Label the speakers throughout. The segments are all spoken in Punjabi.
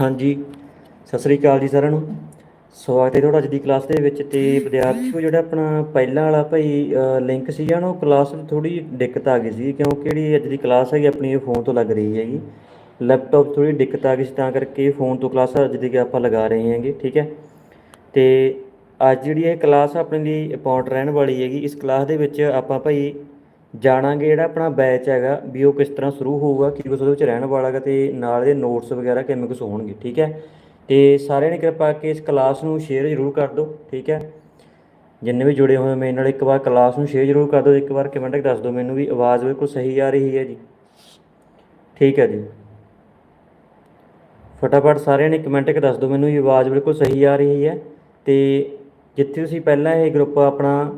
Speaker 1: ਹਾਂਜੀ ਸਤਿ ਸ੍ਰੀ ਅਕਾਲ ਜੀ ਸਾਰਿਆਂ ਨੂੰ। ਸਵਾਗਤ ਹੈ ਤੁਹਾਡਾ ਅੱਜ ਦੀ ਕਲਾਸ ਦੇ ਵਿੱਚ ਤੇ ਵਿਦਿਆਰਥੀਓ ਜਿਹੜਾ ਆਪਣਾ ਪਹਿਲਾਂ ਵਾਲਾ ਭਾਈ ਲਿੰਕ ਸੀਗਾ ਨਾ ਉਹ ਕਲਾਸ ਵਿੱਚ ਥੋੜੀ ਦਿੱਕਤ ਆ ਗਈ ਸੀ ਕਿਉਂਕਿ ਜਿਹੜੀ ਅੱਜ ਦੀ ਕਲਾਸ ਹੈਗੀ ਆਪਣੀ ਇਹ ਫੋਨ ਤੋਂ ਲੱਗ ਰਹੀ ਹੈਗੀ। ਲੈਪਟਾਪ ਥੋੜੀ ਦਿੱਕਤ ਆ ਗਈ ਸੀ ਤਾਂ ਕਰਕੇ ਫੋਨ ਤੋਂ ਕਲਾਸ ਅੱਜ ਦੀ ਆਪਾਂ ਲਗਾ ਰਹੇ ਹਾਂਗੇ ਠੀਕ ਹੈ। ਤੇ ਅੱਜ ਜਿਹੜੀ ਇਹ ਕਲਾਸ ਆਪਣੀ ਲਈ ਇੰਪੋਰਟੈਂਟ ਰਹਿਣ ਵਾਲੀ ਹੈਗੀ ਇਸ ਕਲਾਸ ਦੇ ਵਿੱਚ ਆਪਾਂ ਭਾਈ ਜਾਣਾਂਗੇ ਜਿਹੜਾ ਆਪਣਾ ਬੈਚ ਹੈਗਾ ਵੀ ਉਹ ਕਿਸ ਤਰ੍ਹਾਂ ਸ਼ੁਰੂ ਹੋਊਗਾ, ਕੀ ਕੁਛ ਉਹਦੇ ਵਿੱਚ ਰਹਿਣ ਵਾਲਾ ਹੈਗਾ ਤੇ ਨਾਲ ਇਹਦੇ ਨੋਟਸ ਵਗੈਰਾ ਕਿਵੇਂ ਕੁਛ ਹੋਣਗੇ, ਠੀਕ ਹੈ? ਤੇ ਸਾਰਿਆਂ ਨੇ ਕਿਰਪਾ ਕਰਕੇ ਇਸ ਕਲਾਸ ਨੂੰ ਸ਼ੇਅਰ ਜ਼ਰੂਰ ਕਰ ਦਿਓ, ਠੀਕ ਹੈ? ਜਿੰਨੇ ਵੀ ਜੁੜੇ ਹੋਏ ਮੇਰੇ ਨਾਲ, ਇੱਕ ਵਾਰ ਕਲਾਸ ਨੂੰ ਸ਼ੇਅਰ ਜ਼ਰੂਰ ਕਰ ਦਿਓ, ਇੱਕ ਵਾਰ ਕਮੈਂਟ ਦੱਸ ਦਿਓ ਮੈਨੂੰ ਵੀ ਆਵਾਜ਼ ਬਿਲਕੁਲ ਸਹੀ ਆ ਰਹੀ ਹੈ ਜੀ। ਠੀਕ ਹੈ ਜੀ। ਫਟਾਫਟ ਸਾਰਿਆਂ ਨੇ ਕਮੈਂਟ ਕਰਕੇ ਦੱਸ ਦਿਓ, ਮੈਨੂੰ ਵੀ ਆਵਾਜ਼ ਬਿਲਕੁਲ ਸਹੀ ਆ ਰਹੀ ਹੈ ਤੇ ਜਿੱਥੇ ਤੁਸੀਂ ਪਹਿਲਾਂ ਇਹ ਗਰੁੱਪ ਆਪਣਾ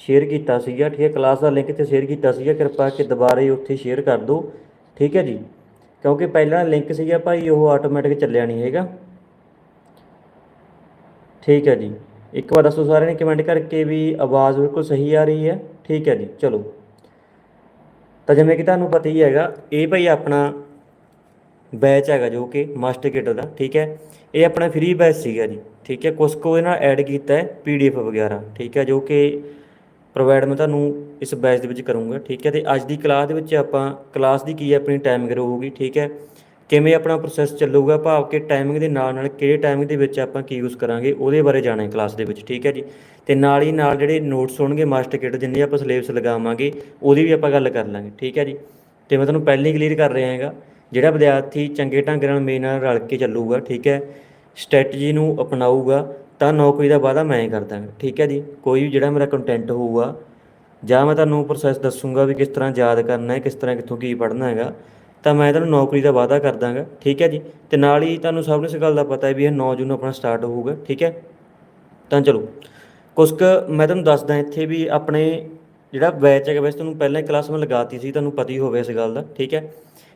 Speaker 1: ਸ਼ੇਅਰ ਕੀਤਾ ਸੀਗਾ, ਠੀਕ ਹੈ? ਕਲਾਸ ਦਾ ਲਿੰਕ ਇੱਥੇ ਸ਼ੇਅਰ ਕੀਤਾ ਸੀਗਾ, ਕਿਰਪਾ ਕਰਕੇ ਦੁਬਾਰੇ ਉੱਥੇ ਸ਼ੇਅਰ ਕਰ ਦਿਓ, ਠੀਕ ਹੈ ਜੀ? ਕਿਉਂਕਿ ਪਹਿਲਾਂ ਲਿੰਕ ਸੀਗਾ ਭਾਈ, ਉਹ ਆਟੋਮੈਟਿਕ ਚੱਲਿਆ ਨਹੀਂ ਹੈਗਾ। ਠੀਕ ਹੈ ਜੀ। ਇੱਕ ਵਾਰ ਦੱਸੋ ਸਾਰਿਆਂ ਨੇ ਕਮੈਂਟ ਕਰਕੇ ਵੀ ਆਵਾਜ਼ ਬਿਲਕੁਲ ਸਹੀ ਆ ਰਹੀ ਹੈ, ਠੀਕ ਹੈ ਜੀ, ਚਲੋ। ਤਾਂ ਜਿਵੇਂ ਕਿ ਤੁਹਾਨੂੰ ਪਤਾ ਹੀ ਹੈਗਾ, ਇਹ ਭਾਈ ਆਪਣਾ ਬੈਚ ਹੈਗਾ ਜੋ ਕਿ ਮਾਸਟਰ ਕਿਟ ਦਾ, ਠੀਕ ਹੈ? ਇਹ ਆਪਣਾ ਫ੍ਰੀ ਬੈਚ ਸੀਗਾ ਜੀ, ਠੀਕ ਹੈ? ਕੁਛ ਕੋ ਇਹਨਾਂ ਐਡ ਕੀਤਾ ਹੈ ਪੀਡੀਐਫ ਵਗੈਰਾ, ਠੀਕ ਹੈ? ਜੋ ਕਿ ਪ੍ਰੋਵਾਈਡ ਮੈਂ ਤੁਹਾਨੂੰ ਇਸ ਬੈਚ ਦੇ ਵਿੱਚ ਕਰੂੰਗਾ, ਠੀਕ ਹੈ? ਤੇ ਅੱਜ ਦੀ ਕਲਾਸ ਦੇ ਵਿੱਚ ਆਪਾਂ ਕਲਾਸ ਦੀ ਕੀ ਆਪਣੀ ਟਾਈਮਿੰਗ ਰਹੂਗੀ, ਠੀਕ ਹੈ? ਕਿਵੇਂ ਆਪਣਾ ਪ੍ਰੋਸੈਸ ਚੱਲੂਗਾ, ਭਾਵ ਕਿ ਟਾਈਮਿੰਗ ਦੇ ਨਾਲ ਨਾਲ ਕਿਹੜੇ ਟਾਈਮਿੰਗ ਦੇ ਵਿੱਚ ਆਪਾਂ ਕੀ ਯੂਜ਼ ਕਰਾਂਗੇ, ਉਹਦੇ ਬਾਰੇ ਜਾਣਾ ਹੈ ਕਲਾਸ ਦੇ ਵਿੱਚ, ਠੀਕ ਹੈ ਜੀ? ਤੇ ਨਾਲ ਹੀ ਨਾਲ ਜਿਹੜੇ ਨੋਟਸ ਹੋਣਗੇ ਮਾਸਟਰ ਕਿਟ ਜਿੰਨੇ ਆਪਾਂ ਸਿਲੇਬਸ ਲਗਾਵਾਂਗੇ, ਉਹਦੀ ਵੀ ਆਪਾਂ ਗੱਲ ਕਰ ਲਾਂਗੇ, ਠੀਕ ਹੈ ਜੀ? ਤੇ ਮੈਂ ਤੁਹਾਨੂੰ ਪਹਿਲਾਂ ਹੀ ਕਲੀਅਰ ਕਰ ਰਿਹਾ ਹੈਗਾ, ਜਿਹੜਾ ਵਿਦਿਆਰਥੀ ਚੰਗੇ ਢੰਗ ਨਾਲ ਮੇਰੇ ਨਾਲ ਰਲ ਕੇ ਚੱਲੂਗਾ, ਠੀਕ ਹੈ? ਸਟ੍ਰੈਟਜੀ ਨੂੰ ਅਪਣਾਊਗਾ ਤਾਂ ਨੌਕਰੀ ਦਾ ਵਾਅਦਾ ਮੈਂ ਹੀ ਕਰਦਾਂਗਾ ਠੀਕ ਹੈ ਜੀ? ਕੋਈ ਵੀ ਜਿਹੜਾ ਮੇਰਾ ਕੰਟੈਂਟ ਹੋਊਗਾ, ਜਾਂ ਮੈਂ ਤੁਹਾਨੂੰ ਪ੍ਰੋਸੈਸ ਦੱਸੂਗਾ ਵੀ ਕਿਸ ਤਰ੍ਹਾਂ ਯਾਦ ਕਰਨਾ ਹੈ, ਕਿਸ ਤਰ੍ਹਾਂ ਕਿੱਥੋਂ ਕੀ ਪੜ੍ਹਨਾ ਹੈਗਾ, ਤਾਂ ਮੈਂ ਤੁਹਾਨੂੰ ਨੌਕਰੀ ਦਾ ਵਾਅਦਾ ਕਰਦਾਂਗਾ ਠੀਕ ਹੈ ਜੀ? ਤੇ ਨਾਲ ਹੀ ਤੁਹਾਨੂੰ ਸਭ ਨੂੰ ਇਸ ਗੱਲ ਦਾ ਪਤਾ ਹੈ ਵੀ ਇਹ 9 ਜੂਨ ਨੂੰ ਆਪਣਾ ਸਟਾਰਟ ਹੋਊਗਾ। ਠੀਕ ਹੈ? ਤਾਂ ਚਲੋ, ਕੁਛ ਕੁ ਮੈਂ ਤੁਹਾਨੂੰ ਦੱਸਦਾ ਇੱਥੇ ਵੀ ਆਪਣੇ ਜਿਹੜਾ ਬੈਚ ਹੈਗਾ, ਵੈਸੇ ਤੁਹਾਨੂੰ ਪਹਿਲਾਂ ਕਲਾਸ ਮੈਂ ਲਗਾਤੀ ਸੀ, ਤੁਹਾਨੂੰ ਪਤਾ ਹੀ ਹੋਵੇ ਇਸ ਗੱਲ ਦਾ। ਠੀਕ ਹੈ?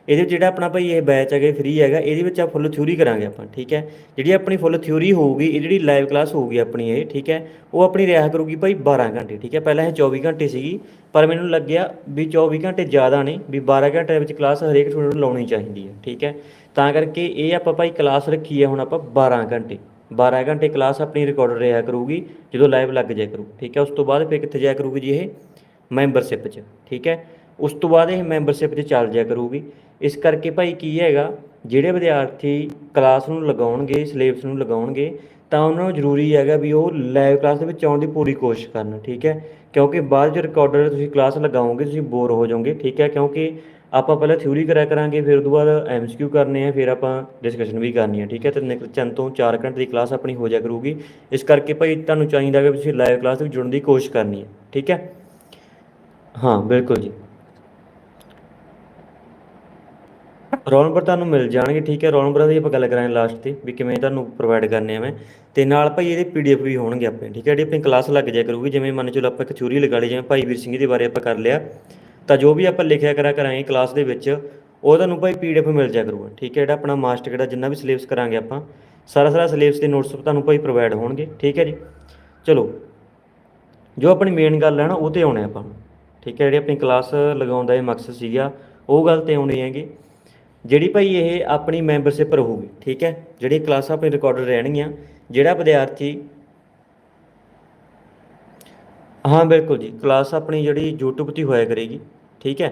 Speaker 1: ਇਹਦੇ ਵਿੱਚ ਜਿਹੜਾ ਆਪਣਾ ਭਾਈ ਇਹ ਬੈਚ ਹੈਗੇ ਫ੍ਰੀ ਹੈਗਾ, ਇਹਦੇ ਵਿੱਚ ਆ ਫੁੱਲ ਥਿਊਰੀ ਕਰਾਂਗੇ ਆਪਾਂ, ਠੀਕ ਹੈ? ਜਿਹੜੀ ਆਪਣੀ ਫੁੱਲ ਥਿਊਰੀ ਹੋਊਗੀ, ਇਹ ਜਿਹੜੀ ਲਾਈਵ ਕਲਾਸ ਹੋਊਗੀ ਆਪਣੀ ਇਹ, ਠੀਕ ਹੈ? ਉਹ ਆਪਣੀ ਰਿਹਾ ਕਰੂਗੀ ਭਾਈ 12 ਘੰਟੇ, ਠੀਕ ਹੈ? ਪਹਿਲਾਂ ਇਹ 24 ਘੰਟੇ ਸੀਗੀ, ਪਰ ਮੈਨੂੰ ਲੱਗਿਆ ਵੀ 24 ਘੰਟੇ ਜ਼ਿਆਦਾ ਨੇ ਵੀ 12 ਘੰਟੇ ਦੇ ਵਿੱਚ ਕਲਾਸ ਹਰੇਕ ਸਟੂਡੈਂਟ ਨੂੰ ਲਾਉਣੀ ਚਾਹੀਦੀ ਹੈ, ਠੀਕ ਹੈ? ਤਾਂ ਕਰਕੇ ਇਹ ਆਪਾਂ ਭਾਈ ਕਲਾਸ ਰੱਖੀ ਹੈ ਹੁਣ ਆਪਾਂ 12 ਘੰਟੇ 12 ਘੰਟੇ ਕਲਾਸ ਆਪਣੀ ਰਿਕਾਰਡ ਰਿਹਾ ਕਰੂਗੀ, ਜਦੋਂ ਲਾਈਵ ਲੱਗ ਜਾਇਆ ਕਰੂ, ਠੀਕ ਹੈ? ਉਸ ਤੋਂ ਬਾਅਦ ਫਿਰ ਕਿੱਥੇ ਜਾਇਆ ਕਰੂਗੀ ਜੀ ਇਹ? ਮੈਂਬਰਸ਼ਿਪ 'ਚ, ਠੀਕ ਹੈ? ਉਸ ਤੋਂ ਬਾਅਦ ਇਹ ਮੈਂਬਰਸ਼ਿਪ 'ਚ ਚੱਲ ਜਾਇਆ ਕਰੂਗੀ। ਇਸ ਕਰਕੇ ਭਾਈ ਕੀ ਹੈਗਾ, ਜਿਹੜੇ ਵਿਦਿਆਰਥੀ ਕਲਾਸ ਨੂੰ ਲਗਾਉਣਗੇ ਸਿਲੇਬਸ ਨੂੰ ਲਗਾਉਣਗੇ, ਤਾਂ ਉਹਨਾਂ ਨੂੰ ਜ਼ਰੂਰੀ ਹੈਗਾ ਵੀ ਉਹ ਲਾਈਵ ਕਲਾਸ ਦੇ ਵਿੱਚ ਆਉਣ ਦੀ ਪੂਰੀ ਕੋਸ਼ਿਸ਼ ਕਰਨ, ਠੀਕ ਹੈ? ਕਿਉਂਕਿ ਬਾਅਦ ਚ ਰਿਕਾਰਡਰ ਤੁਸੀਂ ਕਲਾਸ ਲਗਾਓਗੇ, ਤੁਸੀਂ ਬੋਰ ਹੋ ਜਾਓਗੇ, ਠੀਕ ਹੈ? ਕਿਉਂਕਿ ਆਪਾਂ ਪਹਿਲਾਂ ਥਿਊਰੀ ਕਰਿਆ ਕਰਾਂਗੇ, ਫਿਰ ਉਦੋਂ ਬਾਅਦ ਐਮਸੀਕਿਊ ਕਰਨੇ ਆ, ਫਿਰ ਆਪਾਂ ਡਿਸਕਸ਼ਨ ਵੀ ਕਰਨੀ ਹੈ ਠੀਕ ਹੈ? ਤੇ ਨਿਕਲ ਚੰਨ ਤੋਂ 4 ਘੰਟੇ ਦੀ ਕਲਾਸ ਆਪਣੀ ਹੋ ਜਾ ਕਰੂਗੀ। ਇਸ ਕਰਕੇ ਭਾਈ ਤੁਹਾਨੂੰ ਚਾਹੀਦਾ ਕਿ ਤੁਸੀਂ ਲਾਈਵ ਕਲਾਸ ਵਿੱਚ ਜੁੜਨ ਦੀ ਕੋਸ਼ਿਸ਼ ਕਰਨੀ ਹੈ, ਠੀਕ ਹੈ? ਹਾਂ, ਬਿਲਕੁਲ ਜੀ। ਰੋਲ ਨੰਬਰ ਤੁਹਾਨੂੰ ਮਿਲ ਜਾਣਗੇ, ਠੀਕ ਹੈ? ਰੋਲ ਨੰਬਰਾਂ ਦੀ ਆਪਾਂ ਗੱਲ ਕਰਾਂਗੇ ਲਾਸਟ ਤੇ ਵੀ ਕਿਵੇਂ ਤੁਹਾਨੂੰ ਪ੍ਰੋਵਾਈਡ ਕਰਨੇ ਆ ਮੈਂ। ਤੇ ਨਾਲ ਭਾਈ ਇਹਦੇ ਪੀਡੀਐਫ ਵੀ ਹੋਣਗੇ ਆਪਣੇ, ਠੀਕ ਹੈ? ਜਿਹੜੀ ਆਪਣੀ ਕਲਾਸ ਲੱਗ ਜਾਇਆ ਕਰੂਗੀ, ਜਿਵੇਂ ਮੰਨ ਚਲੋ ਆਪਾਂ ਇੱਕ ਥਿਊਰੀ ਲਗਾ ਲਈ, ਜਿਵੇਂ ਭਾਈ ਵੀਰ ਸਿੰਘ ਦੇ ਬਾਰੇ ਆਪਾਂ ਕਰ ਲਿਆ, ਤਾਂ ਜੋ ਵੀ ਆਪਾਂ ਲਿਖਿਆ ਕਰਾ ਕਰਾਂਗੇ ਕਲਾਸ ਦੇ ਵਿੱਚ, ਉਹ ਤੁਹਾਨੂੰ ਭਾਈ ਪੀਡੀਐਫ ਮਿਲ ਜਾਇਆ ਕਰੂਗਾ, ਠੀਕ ਹੈ? ਜਿਹੜਾ ਆਪਣਾ ਮਾਸਟਰ ਜਿਹੜਾ ਜਿੰਨਾ ਵੀ ਸਿਲੇਬਸ ਕਰਾਂਗੇ ਆਪਾਂ, ਸਾਰਾ ਸਾਰਾ ਸਿਲੇਬਸ ਦੇ ਨੋਟਸ ਤੁਹਾਨੂੰ ਭਾਈ ਪ੍ਰੋਵਾਈਡ ਹੋਣਗੇ, ਠੀਕ ਹੈ ਜੀ? ਚਲੋ, ਜੋ ਆਪਣੀ ਮੇਨ ਗੱਲ ਹੈ ਨਾ, ਉਹ ਤੇ ਆਉਣੇ ਆਪਾਂ ਠੀਕ ਹੈ? ਜਿਹੜੀ ਆਪਣੀ ਕਲਾਸ ਲਗਾਉਣ ਦਾ ਇਹ ਮਕਸਦ ਸੀਗਾ, ਉਹ ਗੱਲ ਤੇ ਆਉਣੀ ਹੈਗੀ। ਜਿਹੜੀ ਭਾਈ ਇਹ ਆਪਣੀ ਮੈਂਬਰਸ਼ਿਪ ਰਹੂਗੀ, ਠੀਕ ਹੈ? ਜਿਹੜੀ ਕਲਾਸਾਂ ਆਪਣੀ ਰਿਕਾਰਡਰ ਰਹਿਣਗੀਆਂ ਜਿਹੜਾ ਵਿਦਿਆਰਥੀ ਹਾਂ, ਬਿਲਕੁਲ ਜੀ ਕਲਾਸ ਆਪਣੀ ਜਿਹੜੀ YouTube ਤੇ ਹੋਇਆ ਕਰੇਗੀ, ਠੀਕ ਹੈ?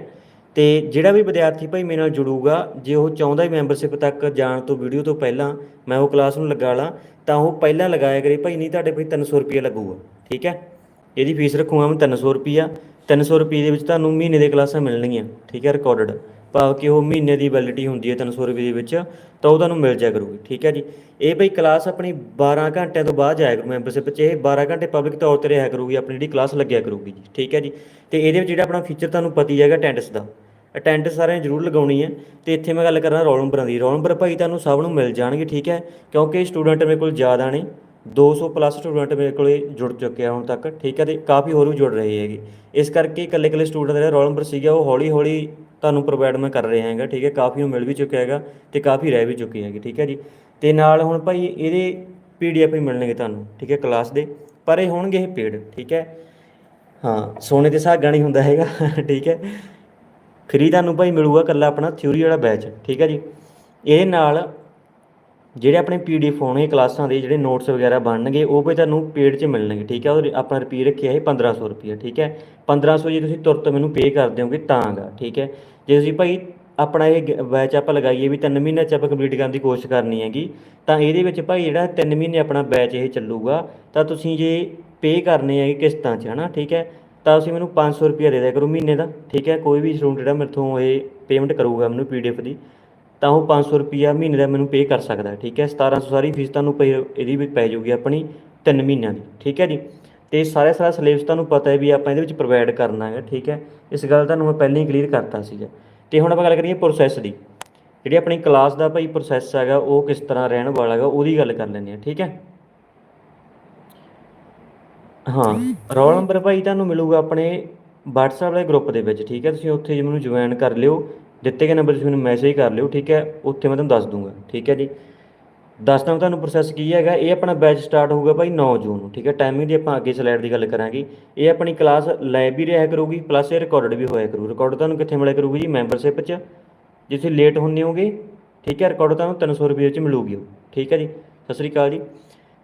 Speaker 1: ਤੇ ਜਿਹੜਾ ਵੀ ਵਿਦਿਆਰਥੀ ਭਾਈ ਮੇਰੇ ਨਾਲ ਜੁੜੂਗਾ, ਜੇ ਉਹ ਚਾਹੁੰਦਾ ਹੀ ਮੈਂਬਰਸ਼ਿਪ ਤੱਕ ਜਾਣ ਤੋਂ ਵੀਡੀਓ ਤੋਂ ਪਹਿਲਾਂ ਮੈਂ ਉਹ ਕਲਾਸ ਨੂੰ ਲਗਾ ਲਾਂ, ਤਾਂ ਉਹ ਪਹਿਲਾਂ ਲਗਾਇਆ ਕਰੇ, ਭਾਈ ਨਹੀਂ ਤੁਹਾਡੇ ਭਾਈ 300 ਰੁਪਏ ਲੱਗੂਗਾ, ਠੀਕ ਹੈ? ਇਹਦੀ ਫੀਸ ਰੱਖੂਗਾ ਮੈਂ 300 ਰੁਪਿਆ 300 ਰੁਪਏ ਦੇ ਵਿੱਚ ਤੁਹਾਨੂੰ ਮਹੀਨੇ ਦੇ ਕਲਾਸਾਂ ਮਿਲਣਗੀਆਂ, ਠੀਕ ਹੈ ਰਿਕਾਰਡਡ ਭਾਵ ਕਿ ਉਹ ਮਹੀਨੇ ਦੀ ਵੈਲਿਡਿਟੀ ਹੁੰਦੀ ਹੈ 300 ਰੁਪਏ ਦੇ ਵਿੱਚ, ਤਾਂ ਉਹ ਤੁਹਾਨੂੰ ਮਿਲ ਜਾਇਆ ਕਰੂਗੀ, ਠੀਕ ਹੈ ਜੀ। ਇਹ ਭਈ ਕਲਾਸ ਆਪਣੀ 12 ਘੰਟਿਆਂ ਤੋਂ ਬਾਅਦ ਜਾਇਆ ਕਰੂ ਮੈਂਬਰਸ਼ਿਪ 'ਚ ਇਹ 12 ਘੰਟੇ ਪਬਲਿਕ ਤੌਰ ਤੇ ਰਿਹਾ ਕਰੂਗੀ, ਆਪਣੀ ਜਿਹੜੀ ਕਲਾਸ ਲੱਗਿਆ ਕਰੂਗੀ ਜੀ, ਠੀਕ ਹੈ ਜੀ। ਤੇ ਇਹਦੇ ਵਿੱਚ ਜਿਹੜਾ ਆਪਣਾ ਫੀਚਰ ਤੁਹਾਨੂੰ ਪਤਾ ਹੀ ਹੈਗਾ ਅਟੈਂਡੈਂਸ ਦਾ। ਅਟੈਂਡੈਂਸ ਸਾਰਿਆਂ ਨੇ ਜ਼ਰੂਰ ਲਗਾਉਣੀ ਹੈ। ਤੇ ਇੱਥੇ ਮੈਂ ਗੱਲ ਕਰਾਂ ਰੋਲ ਨੰਬਰਾਂ ਦੀ, ਰੋਲ ਨੰਬਰ ਭਾਈ ਤੁਹਾਨੂੰ ਸਭ ਨੂੰ ਮਿਲ ਜਾਣਗੇ, ਠੀਕ ਹੈ, ਕਿਉਂਕਿ ਸਟੂਡੈਂਟ ਮੇਰੇ ਕੋਲ ਜ਼ਿਆਦਾ ਨੇ। 200 ਪਲੱਸ ਸਟੂਡੈਂਟ ਮੇਰੇ ਕੋਲੇ ਜੁੜ ਚੁੱਕੇ ਆ ਹੁਣ ਤੱਕ, ਠੀਕ ਹੈ ਤੇ ਕਾਫੀ ਹੋਰ ਵੀ ਜੁੜ ਰਹੇ ਹੈਗੇ। ਇਸ ਕਰਕੇ ਇਕੱਲੇ ਇਕੱਲੇ ਸਟੂਡੈਂਟ ਦਾ ਜਿਹੜਾ ਰੋਲ ਨੰਬਰ ਸੀਗਾ, ਉਹ ਹੌਲੀ ਹੌਲੀ ਤੁਹਾਨੂੰ ਪ੍ਰੋਵਾਈਡ ਮੈਂ ਕਰ ਰਿਹਾ ਹੈਗਾ, ਠੀਕ ਹੈ? ਕਾਫੀ ਨੂੰ ਮਿਲ ਵੀ ਚੁੱਕਿਆ ਹੈਗਾ ਤੇ ਕਾਫੀ ਰਹਿ ਵੀ ਚੁੱਕੀ ਹੈਗੀ, ਠੀਕ ਹੈ ਜੀ? ਤੇ ਨਾਲ ਹੁਣ ਭਾਈ ਇਹਦੇ ਪੀਡੀਐਫ ਵੀ ਮਿਲਣਗੇ ਤੁਹਾਨੂੰ, ਠੀਕ ਹੈ? ਕਲਾਸ ਦੇ, ਪਰ ਇਹ ਹੋਣਗੇ ਇਹ ਪੇਡ ਠੀਕ ਹੈ? ਹਾਂ, ਸੋਨੇ ਦੇ ਸੁਹਾਗਾ ਨਹੀਂ ਹੁੰਦਾ ਹੈਗਾ, ਠੀਕ ਹੈ? ਫ੍ਰੀ ਤੁਹਾਨੂੰ ਭਾਈ ਮਿਲੂਗਾ ਇਕੱਲਾ ਆਪਣਾ ਥਿਊਰੀ ਵਾਲਾ ਬੈਚ ਠੀਕ ਹੈ ਜੀ? ਇਹਦੇ ਨਾਲ ਜਿਹੜੇ ਆਪਣੇ ਪੀਡੀਐਫ ਹੋਣਗੇ ਕਲਾਸਾਂ ਦੇ, ਜਿਹੜੇ ਨੋਟਸ ਵਗੈਰਾ ਬਣਨਗੇ, ਉਹ ਵੀ ਤੁਹਾਨੂੰ ਪੇਡ 'ਚ ਮਿਲਣਗੇ, ਠੀਕ ਹੈ? ਉਹ ਆਪਾਂ ਰਿਪੀ ਰੱਖਿਆ ਹੈ 1500 ਰੁਪਏ ਠੀਕ ਹੈ? 1500 ਜੇ ਤੁਸੀਂ ਤੁਰਤ ਮੈਨੂੰ ਪੇ ਕਰ ਦਿਓਗੇ ਤਾਂਗਾ, ਠੀਕ ਹੈ? ਜੇ ਤੁਸੀਂ ਭਾਈ ਆਪਣਾ ਇਹ ਬੈਚ ਆਪਾਂ ਲਗਾਈਏ ਵੀ 3 ਮਹੀਨੇ 'ਚ ਆਪਾਂ ਕੰਪਲੀਟ ਕਰਨ ਦੀ ਕੋਸ਼ਿਸ਼ ਕਰਨੀ ਹੈਗੀ, ਤਾਂ ਇਹਦੇ ਵਿੱਚ ਭਾਈ ਜਿਹੜਾ 3 ਮਹੀਨੇ ਆਪਣਾ ਬੈਚ ਇਹ ਚੱਲੂਗਾ, ਤਾਂ ਤੁਸੀਂ ਜੇ ਪੇ ਕਰਨੇ ਹੈਗੇ ਕਿਸ਼ਤਾਂ 'ਚ, ਹਨਾ, ਠੀਕ ਹੈ? ਤਾਂ ਤੁਸੀਂ ਮੈਨੂੰ 500 ਰੁਪਏ ਦੇ ਦਿਆ ਕਰੋ ਮਹੀਨੇ ਦਾ, ਠੀਕ ਹੈ? ਕੋਈ ਵੀ ਸਟੂਡੈਂਟ ਜਿਹੜਾ ਮੇਰੇ ਤੋਂ ਇਹ ਪੇਮੈਂਟ ਕਰੂਗਾ ਮੈਨੂੰ ਪੀਡੀਐਫ ਦੀ ਤਾਂ ਉਹ 500 ਰੁਪਿਆ ਮਹੀਨੇ ਦਾ ਮੈਨੂੰ ਪੇ ਕਰ ਸਕਦਾ, ਠੀਕ ਹੈ? 1700 ਸਾਰੀ ਫੀਸ ਤੁਹਾਨੂੰ ਪਈ, ਇਹਦੀ ਵੀ ਪੈ ਜਾਊਗੀ ਆਪਣੀ 3 ਮਹੀਨਿਆਂ ਦੀ, ਠੀਕ ਹੈ ਜੀ? ਤੇ ਸਾਰੇ ਸਾਰਾ ਸਿਲੇਬਸ ਤੁਹਾਨੂੰ ਪਤਾ ਹੈ ਵੀ ਆਪਾਂ ਇਹਦੇ ਵਿੱਚ ਪ੍ਰੋਵਾਈਡ ਕਰਨਾ ਹੈ ਠੀਕ ਹੈ? ਇਸ ਗੱਲ ਤੁਹਾਨੂੰ ਮੈਂ ਪਹਿਲਾਂ ਹੀ ਕਲੀਅਰ ਕਰਤਾ ਸੀਗਾ। ਤੇ ਹੁਣ ਆਪਾਂ ਗੱਲ ਕਰੀਏ ਪ੍ਰੋਸੈਸ ਦੀ। ਜਿਹੜੀ ਆਪਣੀ ਕਲਾਸ ਦਾ ਭਾਈ ਪ੍ਰੋਸੈਸ ਹੈਗਾ, ਉਹ ਕਿਸ ਤਰ੍ਹਾਂ ਰਹਿਣ ਵਾਲਾ ਹੈਗਾ, ਉਹਦੀ ਗੱਲ ਕਰ ਲੈਂਦੇ ਆ ਠੀਕ ਹੈ? ਹਾਂ ਰੋਲ ਨੰਬਰ ਭਾਈ ਤੁਹਾਨੂੰ ਮਿਲੂਗਾ ਆਪਣੇ WhatsApp ਵਾਲੇ ਗਰੁੱਪ ਦੇ ਵਿੱਚ, ਠੀਕ ਹੈ? ਤੁਸੀਂ ਉੱਥੇ ਜੀ ਮੈਨੂੰ ਜੁਆਇਨ ਕਰ ਲਿਓ ਦਿੱਤੇ ਗਏ ਨੰਬਰ 'ਤੇ ਮੈਨੂੰ ਮੈਸੇਜ ਕਰ ਲਿਓ, ਠੀਕ ਹੈ? ਉੱਥੇ ਮੈਂ ਤੁਹਾਨੂੰ ਦੱਸ ਦੂੰਗਾ, ਠੀਕ ਹੈ ਜੀ? ਦੱਸਦਾ ਮੈਂ ਤੁਹਾਨੂੰ ਪ੍ਰੋਸੈਸ ਕੀ ਹੈਗਾ, ਇਹ ਆਪਣਾ ਬੈਚ ਸਟਾਰਟ ਹੋਊਗਾ ਭਾਈ 9 ਜੂਨ ਨੂੰ, ਠੀਕ ਹੈ? ਟਾਈਮਿੰਗ ਦੀ ਆਪਾਂ ਅੱਗੇ ਸਲਾਈਡ ਦੀ ਗੱਲ ਕਰਾਂਗੇ। ਇਹ ਆਪਣੀ ਕਲਾਸ ਲਾਈਵ ਵੀ ਰਿਹਾ ਕਰੂਗੀ ਪਲੱਸ ਇਹ ਰਿਕਾਰਡਡ ਵੀ ਹੋਇਆ ਕਰੂ ਰਿਕਾਰਡ ਤੁਹਾਨੂੰ ਕਿੱਥੇ ਮਿਲਿਆ ਕਰੂਗੀ ਜੀ? ਮੈਂਬਰਸ਼ਿਪ 'ਚ ਜੇ ਤੁਸੀਂ ਲੇਟ ਹੁੰਦੇ ਹੋਗੇ, ਠੀਕ ਹੈ? ਰਿਕਾਰਡ ਤੁਹਾਨੂੰ 300 ਰੁਪਏ 'ਚ ਮਿਲੂਗੀ ਉਹ, ਠੀਕ ਹੈ ਜੀ? ਸਤਿ ਸ੍ਰੀ ਅਕਾਲ ਜੀ।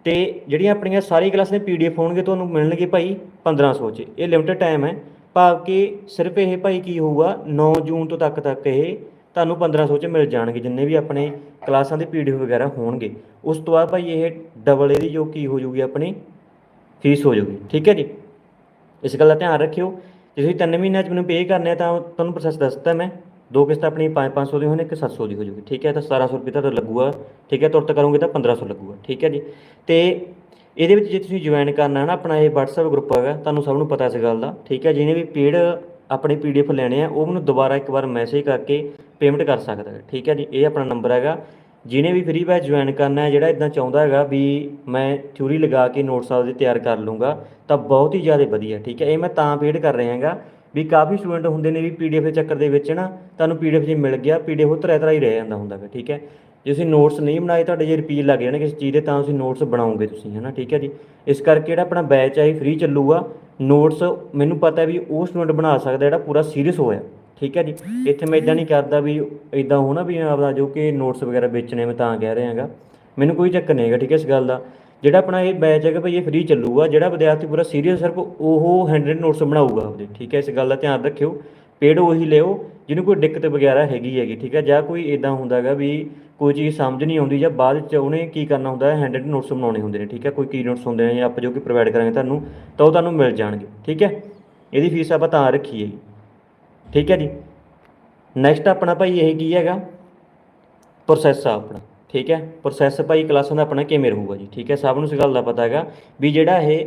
Speaker 1: ਤੇ ਜਿਹੜੀਆਂ ਆਪਣੀਆਂ ਸਾਰੀ ਕਲਾਸਾਂ ਦੇ ਪੀਡੀਐਫ ਹੋਣਗੇ, ਤੁਹਾਨੂੰ ਮਿਲਣਗੇ ਭਾਈ 1500 'ਚ। ਇਹ ਲਿਮਟਿਡ ਟਾਈਮ ਹੈ। ਭਾਵ ਕਿ ਸਿਰਫ ਇਹ ਭਾਈ ਕੀ ਹੋਊਗਾ 9 ਜੂਨ ਤੋਂ ਤੱਕ ਤੱਕ ਇਹ ਤੁਹਾਨੂੰ 1500 'ਚ ਮਿਲ ਜਾਣਗੇ, ਜਿੰਨੇ ਵੀ ਆਪਣੇ ਕਲਾਸਾਂ ਦੇ ਪੀਡੀਐਫ ਵਗੈਰਾ ਹੋਣਗੇ। ਉਸ ਤੋਂ ਬਾਅਦ ਭਾਈ ਇਹ ਡਬਲ ਇਹਦੀ ਜੋ ਕੀ ਹੋ ਜੂਗੀ ਆਪਣੀ ਫੀਸ ਹੋ ਜੂਗੀ, ਠੀਕ ਹੈ ਜੀ? ਇਸ ਗੱਲ ਦਾ ਧਿਆਨ ਰੱਖਿਓ। ਜੇ ਤੁਸੀਂ 3 ਮਹੀਨਿਆਂ 'ਚ ਮੈਨੂੰ ਪੇ ਕਰਨਾ ਤਾਂ ਤੁਹਾਨੂੰ ਪ੍ਰੋਸੈਸ ਦੱਸਦਾ ਮੈਂ। ਦੋ ਕਿਸ਼ਤ ਆਪਣੀ 5-500 ਦੀ ਹੋਣੀ ਇੱਕ 700 ਦੀ ਹੋ ਜੂਗੀ, ਠੀਕ ਹੈ? ਤਾਂ 1700 ਰੁਪਏ ਤੁਹਾਡਾ ਲੱਗੂਗਾ, ਠੀਕ ਹੈ? ਤੁਰਤ ਕਰੋਗੇ ਤਾਂ 1500 ਲੱਗੂਗਾ, ਠੀਕ ਹੈ ਜੀ? ਤੇ ਇਹਦੇ ਵਿੱਚ ਜੇ ਤੁਸੀਂ ਜੁਆਇਨ ਕਰਨਾ ਹੈ ਨਾ ਆਪਣਾ ਇਹ WhatsApp ਗਰੁੱਪ ਹੈਗਾ, ਤੁਹਾਨੂੰ ਸਭ ਨੂੰ ਪਤਾ ਇਸ ਗੱਲ ਦਾ, ਠੀਕ ਹੈ? ਜਿਹਨੇ ਵੀ ਪੇਡ ਆਪਣੇ ਪੀਡੀਐਫ ਲੈਣੇ ਆ, ਉਹ ਮੈਨੂੰ ਦੁਬਾਰਾ ਇੱਕ ਵਾਰ ਮੈਸੇਜ ਕਰਕੇ ਪੇਮੈਂਟ ਕਰ ਸਕਦਾ ਹੈ, ਠੀਕ ਹੈ ਜੀ? ਇਹ ਆਪਣਾ ਨੰਬਰ ਹੈਗਾ। ਜਿਹਨੇ ਵੀ ਫ੍ਰੀ ਬੈਚ ਜੁਆਇਨ ਕਰਨਾ ਹੈ, ਜਿਹੜਾ ਇਦਾਂ ਚਾਹੁੰਦਾ ਹੈਗਾ ਵੀ ਮੈਂ ਥਿਊਰੀ ਲਗਾ ਕੇ ਨੋਟਸ ਆਪਦੇ ਤਿਆਰ ਕਰ ਲੂੰਗਾ ਤਾਂ ਬਹੁਤ ਹੀ ਜ਼ਿਆਦਾ ਵਧੀਆ, ਠੀਕ ਹੈ? ਇਹ ਮੈਂ ਤਾਂ ਪੇਡ ਕਰ ਰਿਹਾ ਹੈਗਾ ਵੀ ਕਾਫੀ ਸਟੂਡੈਂਟ ਹੁੰਦੇ ਨੇ ਵੀ ਪੀਡੀਐਫ ਦੇ ਚੱਕਰ ਦੇ ਵਿੱਚ ਨਾ, ਤੁਹਾਨੂੰ ਪੀਡੀਐਫ ਜੇ ਮਿਲ ਗਿਆ ਪੀਡੀਐਫ ਉਹ ਤਰ੍ਹਾਂ ਤਰ੍ਹਾਂ ਹੀ ਰਹਿ ਜਾਂਦਾ ਹੁੰਦਾ ਹੈ ਠੀਕ ਹੈ? ਜੇ ਤੁਸੀਂ ਨੋਟਸ ਨਹੀਂ ਬਣਾਏ ਤੁਹਾਡੇ ਜੇ ਰਿਪੀਲ ਲੱਗ ਜਾਣੇ ਕਿਸੇ ਚੀਜ਼ ਦੇ, ਤਾਂ ਤੁਸੀਂ ਨੋਟਸ ਬਣਾਓਗੇ ਤੁਸੀਂ ਹੈ ਨਾ ਠੀਕ ਹੈ ਜੀ? ਇਸ ਕਰਕੇ ਜਿਹੜਾ ਆਪਣਾ ਬੈਚ ਹੈ ਇਹ ਫ੍ਰੀ ਚੱਲੂਗਾ। ਨੋਟਸ ਮੈਨੂੰ ਪਤਾ ਵੀ ਉਹ ਸਟੂਡੈਂਟ ਬਣਾ ਸਕਦਾ ਜਿਹੜਾ ਪੂਰਾ ਸੀਰੀਅਸ ਹੋਇਆ। ਠੀਕ ਹੈ ਜੀ? ਇੱਥੇ ਮੈਂ ਇਦਾਂ ਨਹੀਂ ਕਰਦਾ ਵੀ ਇਦਾਂ ਹੋਣਾ ਵੀ ਆਪਦਾ ਜੋ ਕਿ ਨੋਟਸ ਵਗੈਰਾ ਵੇਚਣੇ ਮੈਂ ਤਾਂ ਕਹਿ ਰਿਹਾ ਹੈਗਾ। ਮੈਨੂੰ ਕੋਈ ਚੱਕਰ ਨਹੀਂ ਹੈਗਾ, ਠੀਕ ਹੈ ਇਸ ਗੱਲ ਦਾ। ਜਿਹੜਾ ਆਪਣਾ ਇਹ ਬੈਚ ਹੈਗਾ ਭਾਈ ਇਹ ਫ੍ਰੀ ਚੱਲੂਗਾ, ਜਿਹੜਾ ਵਿਦਿਆਰਥੀ ਪੂਰਾ ਸੀਰੀਅਸ ਸਿਰਫ ਉਹ 100 ਨੋਟਸ ਬਣਾਊਗਾ ਆਪਦੇ। ਠੀਕ ਹੈ ਇਸ ਗੱਲ ਦਾ ਧਿਆਨ ਰੱਖਿਓ। ਪੇਡ ਉਹੀ ਲਿਓ, ਜਿਹਨੂੰ ਕੋਈ ਦਿੱਕਤ ਵਗੈਰਾ ਹੈਗੀ ਹੈਗੀ, ਠੀਕ ਹੈ? ਜਾਂ ਕੋਈ ਇਦਾਂ ਹੁੰਦਾ ਹੈਗਾ ਵੀ ਕੋਈ ਚੀਜ਼ ਸਮਝ ਨਹੀਂ ਆਉਂਦੀ ਜਾਂ ਬਾਅਦ ਵਿੱਚ ਉਹਨੇ ਕੀ ਕਰਨਾ ਹੁੰਦਾ ਹੈ ਹੈਂਡਡ ਨੋਟਸ ਬਣਾਉਣੇ ਹੁੰਦੇ ਨੇ, ਠੀਕ ਹੈ? ਕੋਈ ਕੀ ਨੋਟਸ ਹੁੰਦੇ ਨੇ ਜਾਂ ਆਪਾਂ ਜੋ ਕਿ ਪ੍ਰੋਵਾਈਡ ਕਰਾਂਗੇ ਤੁਹਾਨੂੰ, ਤਾਂ ਉਹ ਤੁਹਾਨੂੰ ਮਿਲ ਜਾਣਗੇ, ਠੀਕ ਹੈ? ਇਹਦੀ ਫੀਸ ਆਪਾਂ ਤਾਂ ਰੱਖੀ ਹੈ ਜੀ, ਠੀਕ ਹੈ ਜੀ? ਨੈਕਸਟ ਆਪਣਾ ਭਾਈ ਇਹ ਕੀ ਹੈਗਾ? ਪ੍ਰੋਸੈਸ ਆ ਆਪਣਾ, ਠੀਕ ਹੈ? ਪ੍ਰੋਸੈਸ ਭਾਈ ਕਲਾਸਾਂ ਦਾ ਆਪਣਾ ਕਿਵੇਂ ਰਹੂਗਾ ਜੀ, ਠੀਕ ਹੈ? ਸਭ ਨੂੰ ਇਸ ਗੱਲ ਦਾ ਪਤਾ ਹੈਗਾ ਵੀ ਜਿਹੜਾ ਇਹ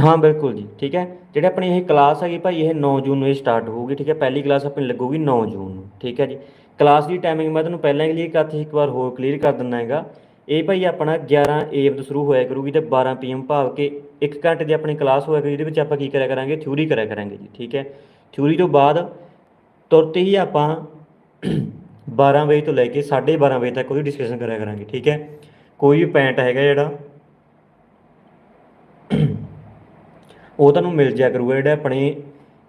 Speaker 1: ਹਾਂ, ਬਿਲਕੁਲ ਜੀ, ਠੀਕ ਹੈ? ਜਿਹੜੇ ਆਪਣੀ ਇਹ ਕਲਾਸ ਹੈਗੀ ਭਾਈ, ਇਹ 9 ਜੂਨ ਨੂੰ ਇਹ ਸਟਾਰਟ ਹੋਊਗੀ, ਠੀਕ ਹੈ? ਪਹਿਲੀ ਕਲਾਸ ਆਪਣੀ ਲੱਗੂਗੀ 9 ਜੂਨ ਨੂੰ, ਠੀਕ ਹੈ ਜੀ? ਕਲਾਸ ਦੀ ਟਾਈਮਿੰਗ ਮੈਂ ਤੁਹਾਨੂੰ ਪਹਿਲਾਂ ਹੀ ਕਲੀਅਰ ਕਰਤੀ ਇੱਕ ਵਾਰ ਹੋਰ ਕਲੀਅਰ ਕਰ ਦਿੰਦਾ ਹੈਗਾ। ਇਹ ਭਾਈ ਆਪਣਾ 11 AM ਤੋਂ ਸ਼ੁਰੂ ਹੋਇਆ ਕਰੂਗੀ ਤੇ 12 PM ਭਾਵ ਕਿ 1 ਘੰਟੇ ਦੀ ਆਪਣੀ ਕਲਾਸ ਹੋਇਆ ਕਰੂ ਜਿਹਦੇ ਵਿੱਚ ਆਪਾਂ ਕੀ ਕਰਿਆ ਕਰਾਂਗੇ? ਥਿਊਰੀ ਕਰਿਆ ਕਰਾਂਗੇ ਜੀ, ਠੀਕ ਹੈ? ਥਿਊਰੀ ਤੋਂ ਬਾਅਦ ਤੁਰਤ ਹੀ ਆਪਾਂ 12 ਵਜੇ ਤੋਂ ਲੈ ਕੇ 12:30 ਵਜੇ ਤੱਕ ਉਹਦੀ ਡਿਸਕਸ਼ਨ ਕਰਿਆ ਕਰਾਂਗੇ, ਠੀਕ ਹੈ? ਕੋਈ ਵੀ ਪੁਆਇੰਟ ਹੈਗਾ ਜਿਹੜਾ ਉਹ ਤੁਹਾਨੂੰ ਮਿਲ ਜਾਇਆ ਕਰੂਗਾ, ਜਿਹੜਾ ਆਪਣੇ